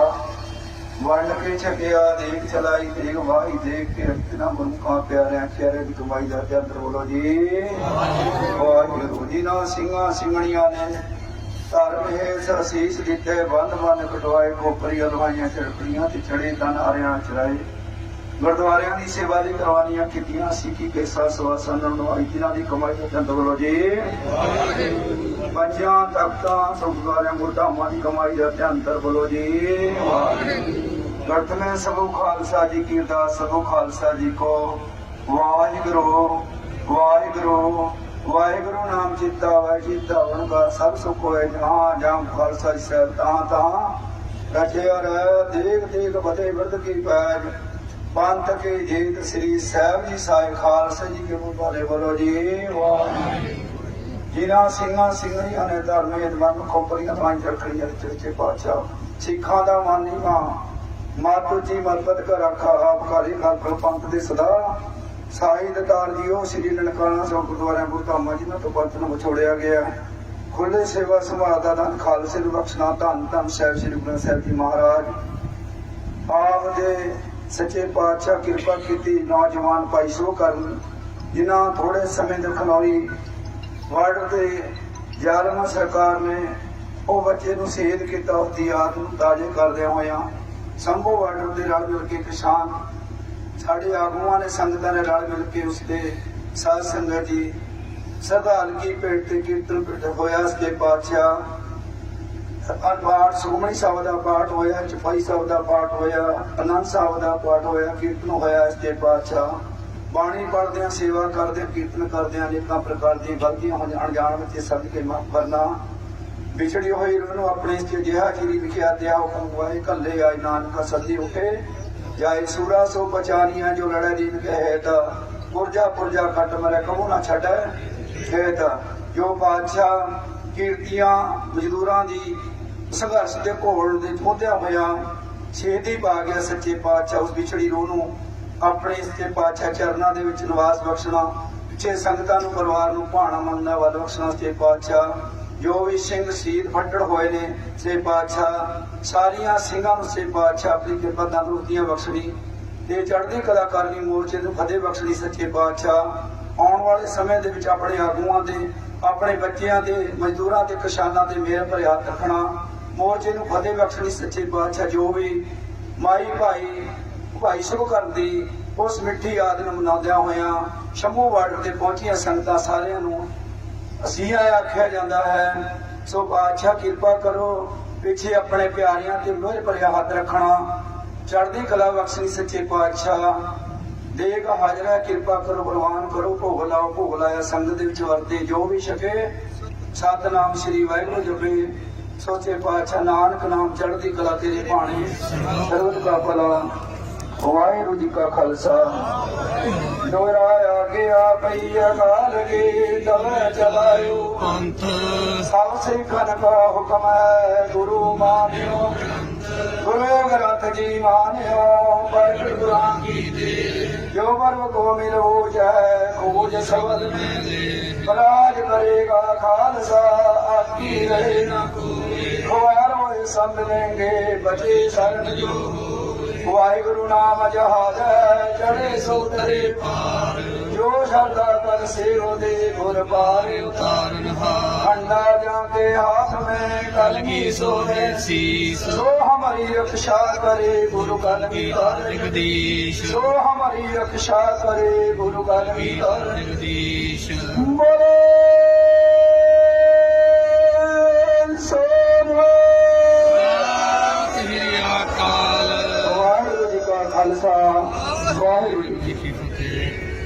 [SPEAKER 5] ਵੰਡ ਕੇ ਛਕਿਆ ਦੇਖ ਚਲਾਈ ਤੇਗ ਵਾਹੀ ਦੇਖ ਕੇ ਰਖਣਾ ਗੁਰਮੁਖਾਂ ਪਿਆਰਿਆਂ ਚਿਹਰੇ ਦੀ ਕਮਾਈ ਦਾ ਅੰਦਰ ਬੋਲੋ ਜੀ। ਵਾਹਿਗੁਰੂ ਜੀ ਨਾ ਸਿੰਘਾਂ ਸਿੰਘਣੀਆਂ ਨੇ ਧਰਮ ਹੈ ਸਰਸੀਸ ਦਿੱਤੇ ਬੰਦ ਬੰਦ ਕਟਵਾਏ ਕੋਪਰੀ ਅਲਵਾਈਆਂ ਚੜਪੜੀਆਂ ਤੇ ਚੜੇ ਤਨ ਆਰਿਆਂ ਚਰਾਏ ਗੁਰਦੁਆਰਿਆਂ ਦੀ ਸੇਵਾ ਦੀ ਕਰਵਾਨੀਆਂ ਕੀਤੀਆਂ ਸਿੱਖੀ ਕੇ ਸਵਾਸਾਂ ਨੂੰ ਜਿਨ੍ਹਾਂ ਦੀ ਕਮਾਈ ਦਾ ਚੰਦ ਬੋਲੋ ਜੀ। ਪੰਜਾਂ ਤਖਤਾਂ ਸੁਖਦਾਰਿਆਂ ਗੁਰਧਾਮਾਂ ਦੀ ਕਮਾਈ ਦਾ ਤੇ ਅੰਤਰ ਬੋਲੋ ਜੀ। ਗੜਤ ਮੈਂ ਖਾਲਸਾ ਜੀ ਕੀ ਅਰਦਾਸ, ਸਭੋ ਖਾਲਸਾ ਜੀ ਕੋ। ਵਾਹਿਗੁਰੂ ਵਾਹਿਗੁਰੂ। ਵਾਹਿਗੁਰੂ ਨਾਮ ਚਿੱਤਾ ਵਾਹਿ ਚਿੱਤਾ ਦਾ ਸਭ ਸੁਖ ਹੋਏ, ਜਹਾਂ ਜਹਾਂ ਖਾਲਸਾ ਜੀ ਤਾਂ ਤਾਂ ਰਚਿਆ ਰਹਿ ਦੇਖ ਦੇਖ ਬਤੇ ਵਰਦ ਕੀ ਪੈਜ ਪੰਥ ਕੇ ਜੀਤ ਸ੍ਰੀ ਸਾਹਿਬ ਜੀ ਸਾਈ ਖਾਲਸਾ ਜੀ ਕੇ ਮੁਬਾਰੇ ਬੋਲੋ ਜੀ। ਵਾਹਿਗੁਰੂ ਜਿਨ੍ਹਾਂ ਸਿੰਘਾਂ ਸਿੰਘਣੀਆਂ ਨੇ ਧਰਮੇ ਮਨ ਖੋਪਰੀਆਂ ਤਾਂ ਰੱਖਣੀਆਂ ਚਰਚੇ ਪਾਤਸ਼ਾਹ। ਸਿੱਖਾਂ ਦਾ ਮਾਨੀ ਮਾਤੂ ਜੀ ਮਰਬਤ ਕਰ ਰੱਖਾ ਆਪ ਕਾਰੀ ਖਾਲਕਾ ਪੰਥ ਦੇ ਸਦਾ। ਸਾਈ ਦਤਾਰ ਜੀਓ, ਸ੍ਰੀ ਨਨਕਾਣਾ ਸਾਹਿਬ ਗੁਰਦੁਆਰਿਆਂ ਗੁਰਧਾਮਾਂ ਜਿਨ੍ਹਾਂ ਤੋਂ ਪੰਥ ਵਿਛੋੜਿਆ ਗਿਆ ਖੁੱਲੇ ਸੇਵਾ ਸੰਭਾਲ ਦਾ ਦਾਨ ਖਾਲਸੇ ਨੂੰ ਬਖਸ਼ਣਾ, ਧੰਨ ਧੰਨ ਸਾਹਿਬ, ਸ੍ਰੀ ਗੁਰੂ ਗ੍ਰੰਥ ਸਾਹਿਬ ਜੀ ਮਹਾਰਾਜ। ਆਪ ਦੇ ਸੱਚੇ ਪਾਤਸ਼ਾਹ ਕਿਰਪਾ ਕੀਤੀ ਨੌਜਵਾਨ ਭਾਈ ਸੋ ਕਰਨ ਜਿਨ੍ਹਾਂ ਥੋੜੇ ਸਮੇਂ ਦੇ ਖਨੌਰੀ ਵਾਰਡ ਦੇ ਜ਼ਾਲਮ ਸਰਕਾਰ ਨੇ ਉਹ ਬੱਚੇ ਨੂੰ ਸ਼ਹੀਦ ਕੀਤਾ, ਉਸ ਦੀ ਯਾਦ ਨੂੰ ਤਾਜ਼ੇ ਕਰਦਿਆਂ ਹੋਇਆ ਸੰਭੋ ਵਾਰਡ ਦੇ ਰਲ ਮਿਲ ਕੇ ਕਿਸਾਨ ਸਾਡੇ ਆਗੂਆਂ ਨੇ ਸੰਗਤਾਂ ਨੇ ਰਲ ਮਿਲ ਕੇ ਉਸ ਦੇ ਸਾਧ ਸੰਗਤ ਜੀ ਸਰਦਾਰਗੀ ਪੇਟ ਤੇ ਕੀਰਤਨ ਪਿੰਡ ਹੋਇਆ ਉਸ ਪਾਤਸ਼ਾਹ ਅਨਵਾਰ ਸੁਖਮਨੀ ਸਾਹਿਬ ਦਾ ਪਾਠ ਹੋਇਆ, ਚਪਾਈ ਸਾਹਿਬ ਦਾ ਪਾਠ ਹੋਇਆ, ਅਨੰਦ ਸਾਹਿਬ ਦਾ ਪਾਠ ਹੋਇਆ, ਕੀਰਤਨ ਹੋਇਆ ਇਸ ਦੇ ਪਾਤਸ਼ਾਹ। ਬਾਣੀ ਪੜਦਿਆਂ ਸੇਵਾ ਕਰਦਿਆਂ, ਕੀਰਤਨ ਕਰਦਿਆਂ ਅਨੇਕਾਂ ਪ੍ਰਕਾਰ ਦੀਆਂ ਗਲਤੀਆਂ ਹੋਣ ਅਣਜਾਣ ਵਿੱਚ ਸਭ ਕੇ ਮਾਫ ਕਰਨਾ ਵਿਛੜੀ ਹੋਈ ਰੂਹ ਨੂੰ ਆਪਣੇ ਇਸ ਜਿਹਾ ਚੀਰੀ ਵਿਖਿਆ ਦਿਆ ਹੁਕਮ ਵਾਏ ਕੱਲੇ ਆਇ ਨਾਨਕ ਸੱਦੀ ਉਠੇ। ਜਾਏ ਸੂਰਾ ਸੋ ਬਚਾਨੀਆਂ ਜੋ ਲੜੇ ਦੀਨ ਕਹੇ ਤਾ ਪੁਰਜਾ ਪੁਰਜਾ ਕੱਟ ਮਰੇ ਕਬੂ ਨਾ ਛੱਡੈ। ਕਹੇ ਤਾ ਜੋ ਬਾਦਸ਼ਾਹ ਕੀਰਤੀਆਂ ਮਜ਼ਦੂਰਾਂ ਦੀ ਸੰਘਰਸ਼ ਦੇ ਘੋਲ ਦੇ ਪਹੁੰਚਿਆ ਹੋਇਆ, ਛੇਤੀ ਪਾ ਗਿਆ ਸੱਚੇ ਪਾਤਸ਼ਾਹ ਉਸ ਵਿਛੜੀ ਰੂਹ ਨੂੰ। ਆਪਣੇ ਸੱਚੇ ਪਾਤਸ਼ਾਹ ਚਰਨਾਂ ਦੇ ਵਿੱਚ ਨਿਵਾਸ ਬਖਸ਼ਣਾ, ਪਿੱਛੇ ਸੰਗਤਾਂ ਨੂੰ, ਪਰਿਵਾਰ ਨੂੰ ਭਾਣਾ ਮੰਨਣਾ ਵਾਲਾ ਬਖਸ਼ਣਾ ਸੱਚੇ ਪਾਤਸ਼ਾਹ। ਜੋ ਵੀ ਸਿੰਘ ਸ਼ਹੀਦ ਫੱਟੜ ਹੋਏ ਨੇ ਸੇ ਪਾਤਸ਼ਾਹ, ਸਾਰੀਆਂ ਸਿੰਘਾਂ ਨੂੰ ਸੇ ਪਾਤਸ਼ਾਹ ਆਪਣੀ ਕਿਰਪਾ ਤੰਦਰੁਸਤੀਆਂ ਬਖਸ਼ਣੀ ਤੇ ਚੜ੍ਹਦੀ ਕਲਾ ਕਰਨੀ, ਮੋਰਚੇ ਨੂੰ ਫਤਿਹ ਬਖਸ਼ਣੀ ਸੱਚੇ ਪਾਤਸ਼ਾਹ। ਆਉਣ ਵਾਲੇ ਸਮੇਂ ਦੇ ਵਿੱਚ ਆਪਣੇ ਆਗੂਆਂ ਦੇ ਆਪਣੇ ਬੱਚਿਆਂ ਦੇ ਮਜ਼ਦੂਰਾਂ ਤੇ, ਕਿਸਾਨਾਂ ਦੇ ਮਿਹਰ ਭਰੇ ਹੱਥ ਰੱਖਣਾ। ਮੋਰਚੇ ਨੂੰ ਫਤਿਹ ਬਖਸ਼ਣੀ ਸੱਚੇ ਪਾਤਸ਼ਾਹ, ਜੋ ਵੀ ਮਾਈ ਭਾਈ ਭਾਈ ਸੁਖ ਕਰਦੀ ਉਸ ਮਿੱਠੀ ਯਾਦ ਨੂੰ ਮਨਾਉਂਦਿਆਂ ਹੋਇਆਂ, ਸ਼ੰਭੂ ਬਾਰਡਰ ਤੇ ਪਹੁੰਚੀਆਂ ਸੰਗਤਾਂ ਸਾਰਿਆਂ ਨੂੰ ਅਸੀਂ ਆਖਿਆ ਜਾਂਦਾ ਹੈ, ਸੋ ਬਾਦਸ਼ਾਹ ਕਿਰਪਾ ਕਰੋ, ਪਿੱਛੇ ਆਪਣੇ ਪਿਆਰਿਆਂ ਤੇ ਮੋਹਰ ਭਰਿਆ ਹੱਥ ਰੱਖਣਾ। ਚੜ੍ਹਦੀ ਕਲਾ ਬਖਸ਼ਣੀ ਸੱਚੇ ਪਾਤਸ਼ਾਹ। ਦੇਖ ਹਾਜ਼ਰਾ ਕਿਰਪਾ ਕਰੋ ਪ੍ਰਵਾਨ ਕਰੋ, ਭੋਗ ਲਾਓ, ਭੋਗ ਲਾਇਆ ਸੰਗਤ ਦੇ ਵਿੱਚ ਵਰਤੇ ਜੋ ਵੀ ਛਕੇ। ਸਤਨਾਮ ਸ੍ਰੀ ਵਾਹਿਗੁਰੂ ਜਪੇ। ਸੋਚੇ ਪਾਤਸ਼ਾਹ, ਨਾਨਕ ਨਾਮ ਚੜ੍ਹਦੀ ਕਲਾ ਤੇਰੇ ਭਾਣੇ। ਸਰਬਤ ਕਾ ਭਲਾ। ਵਾਹਿਗੁਰੂ ਜੀ ਕਾ ਖਾਲਸਾ। ਦੋਰਾ ਆ ਗਿਆ ਪਈ ਅਕਾਲ ਕੀ ਦਵੇ ਚਲਾਇਓ।
[SPEAKER 3] ਪੰਥ।
[SPEAKER 5] ਸਭ ਸਿੱਖਨ ਕਾ ਹੁਕਮ ਹੈ ਗੁਰੂ ਮਾਨਿਓ। ਗੁਰੂ ਗ੍ਰੰਥ ਜੀ ਮਾਨਿਓ ਪੜ੍ਹ ਕੁਰਾਨ ਕੀ ਦੇ ਜੋ ਮਰਮ ਕੋ ਮਿਲੋ ਜੈ ਖੋਜ ਸਬਦ ਮੈਂ ਦੇ ਰਾਜ ਕਰੇਗਾ ਖਾਲਸਾ ਆਕੀ ਰਹੇ ਨਾ ਕੋਈ। ਖਵਾਰ ਹੋਏ ਸੰਤ ਲੈਂਗੇ ਬਚੇ ਸਰਨ ਜੋ ਵਾਹਿਗੁਰੂ ਨਾਮ ਜਹਾਜ ਚੜੇ ਸੋ ਤਰੇ ਪਾਰ। ਜੋ ਸ਼ਰਦਾ ਕਰ ਸੇਵ ਦੇ ਗੁਰ ਪਾਰੇ। ਉਤਾਰਨ ਹਾਰ ਖੰਡਾ ਜਾਂ ਕੇ ਹਾਥ ਮੈਂ ਕਲਗੀ ਸੋ ਹੈ ਸੀਸ। ਸੋ ਹਮਾਰੀ ਰਖਸ਼ਾ ਕਰੇ ਗੁਰੂ ਕਲਗੀ ਤਾਰ
[SPEAKER 3] ਜਗਦੀਸ਼।
[SPEAKER 5] ਸੋ ਹਮਾਰੀ ਰਖਸ਼ਾ ਕਰੇ ਗੁਰੂ ਕਲਗੀ ਤਾਰ
[SPEAKER 3] ਜਗਦੀਸ਼।
[SPEAKER 5] ਬੋਲੇ
[SPEAKER 3] ਅਕਾਲ
[SPEAKER 5] ਵਾਹਿਗੁਰੂ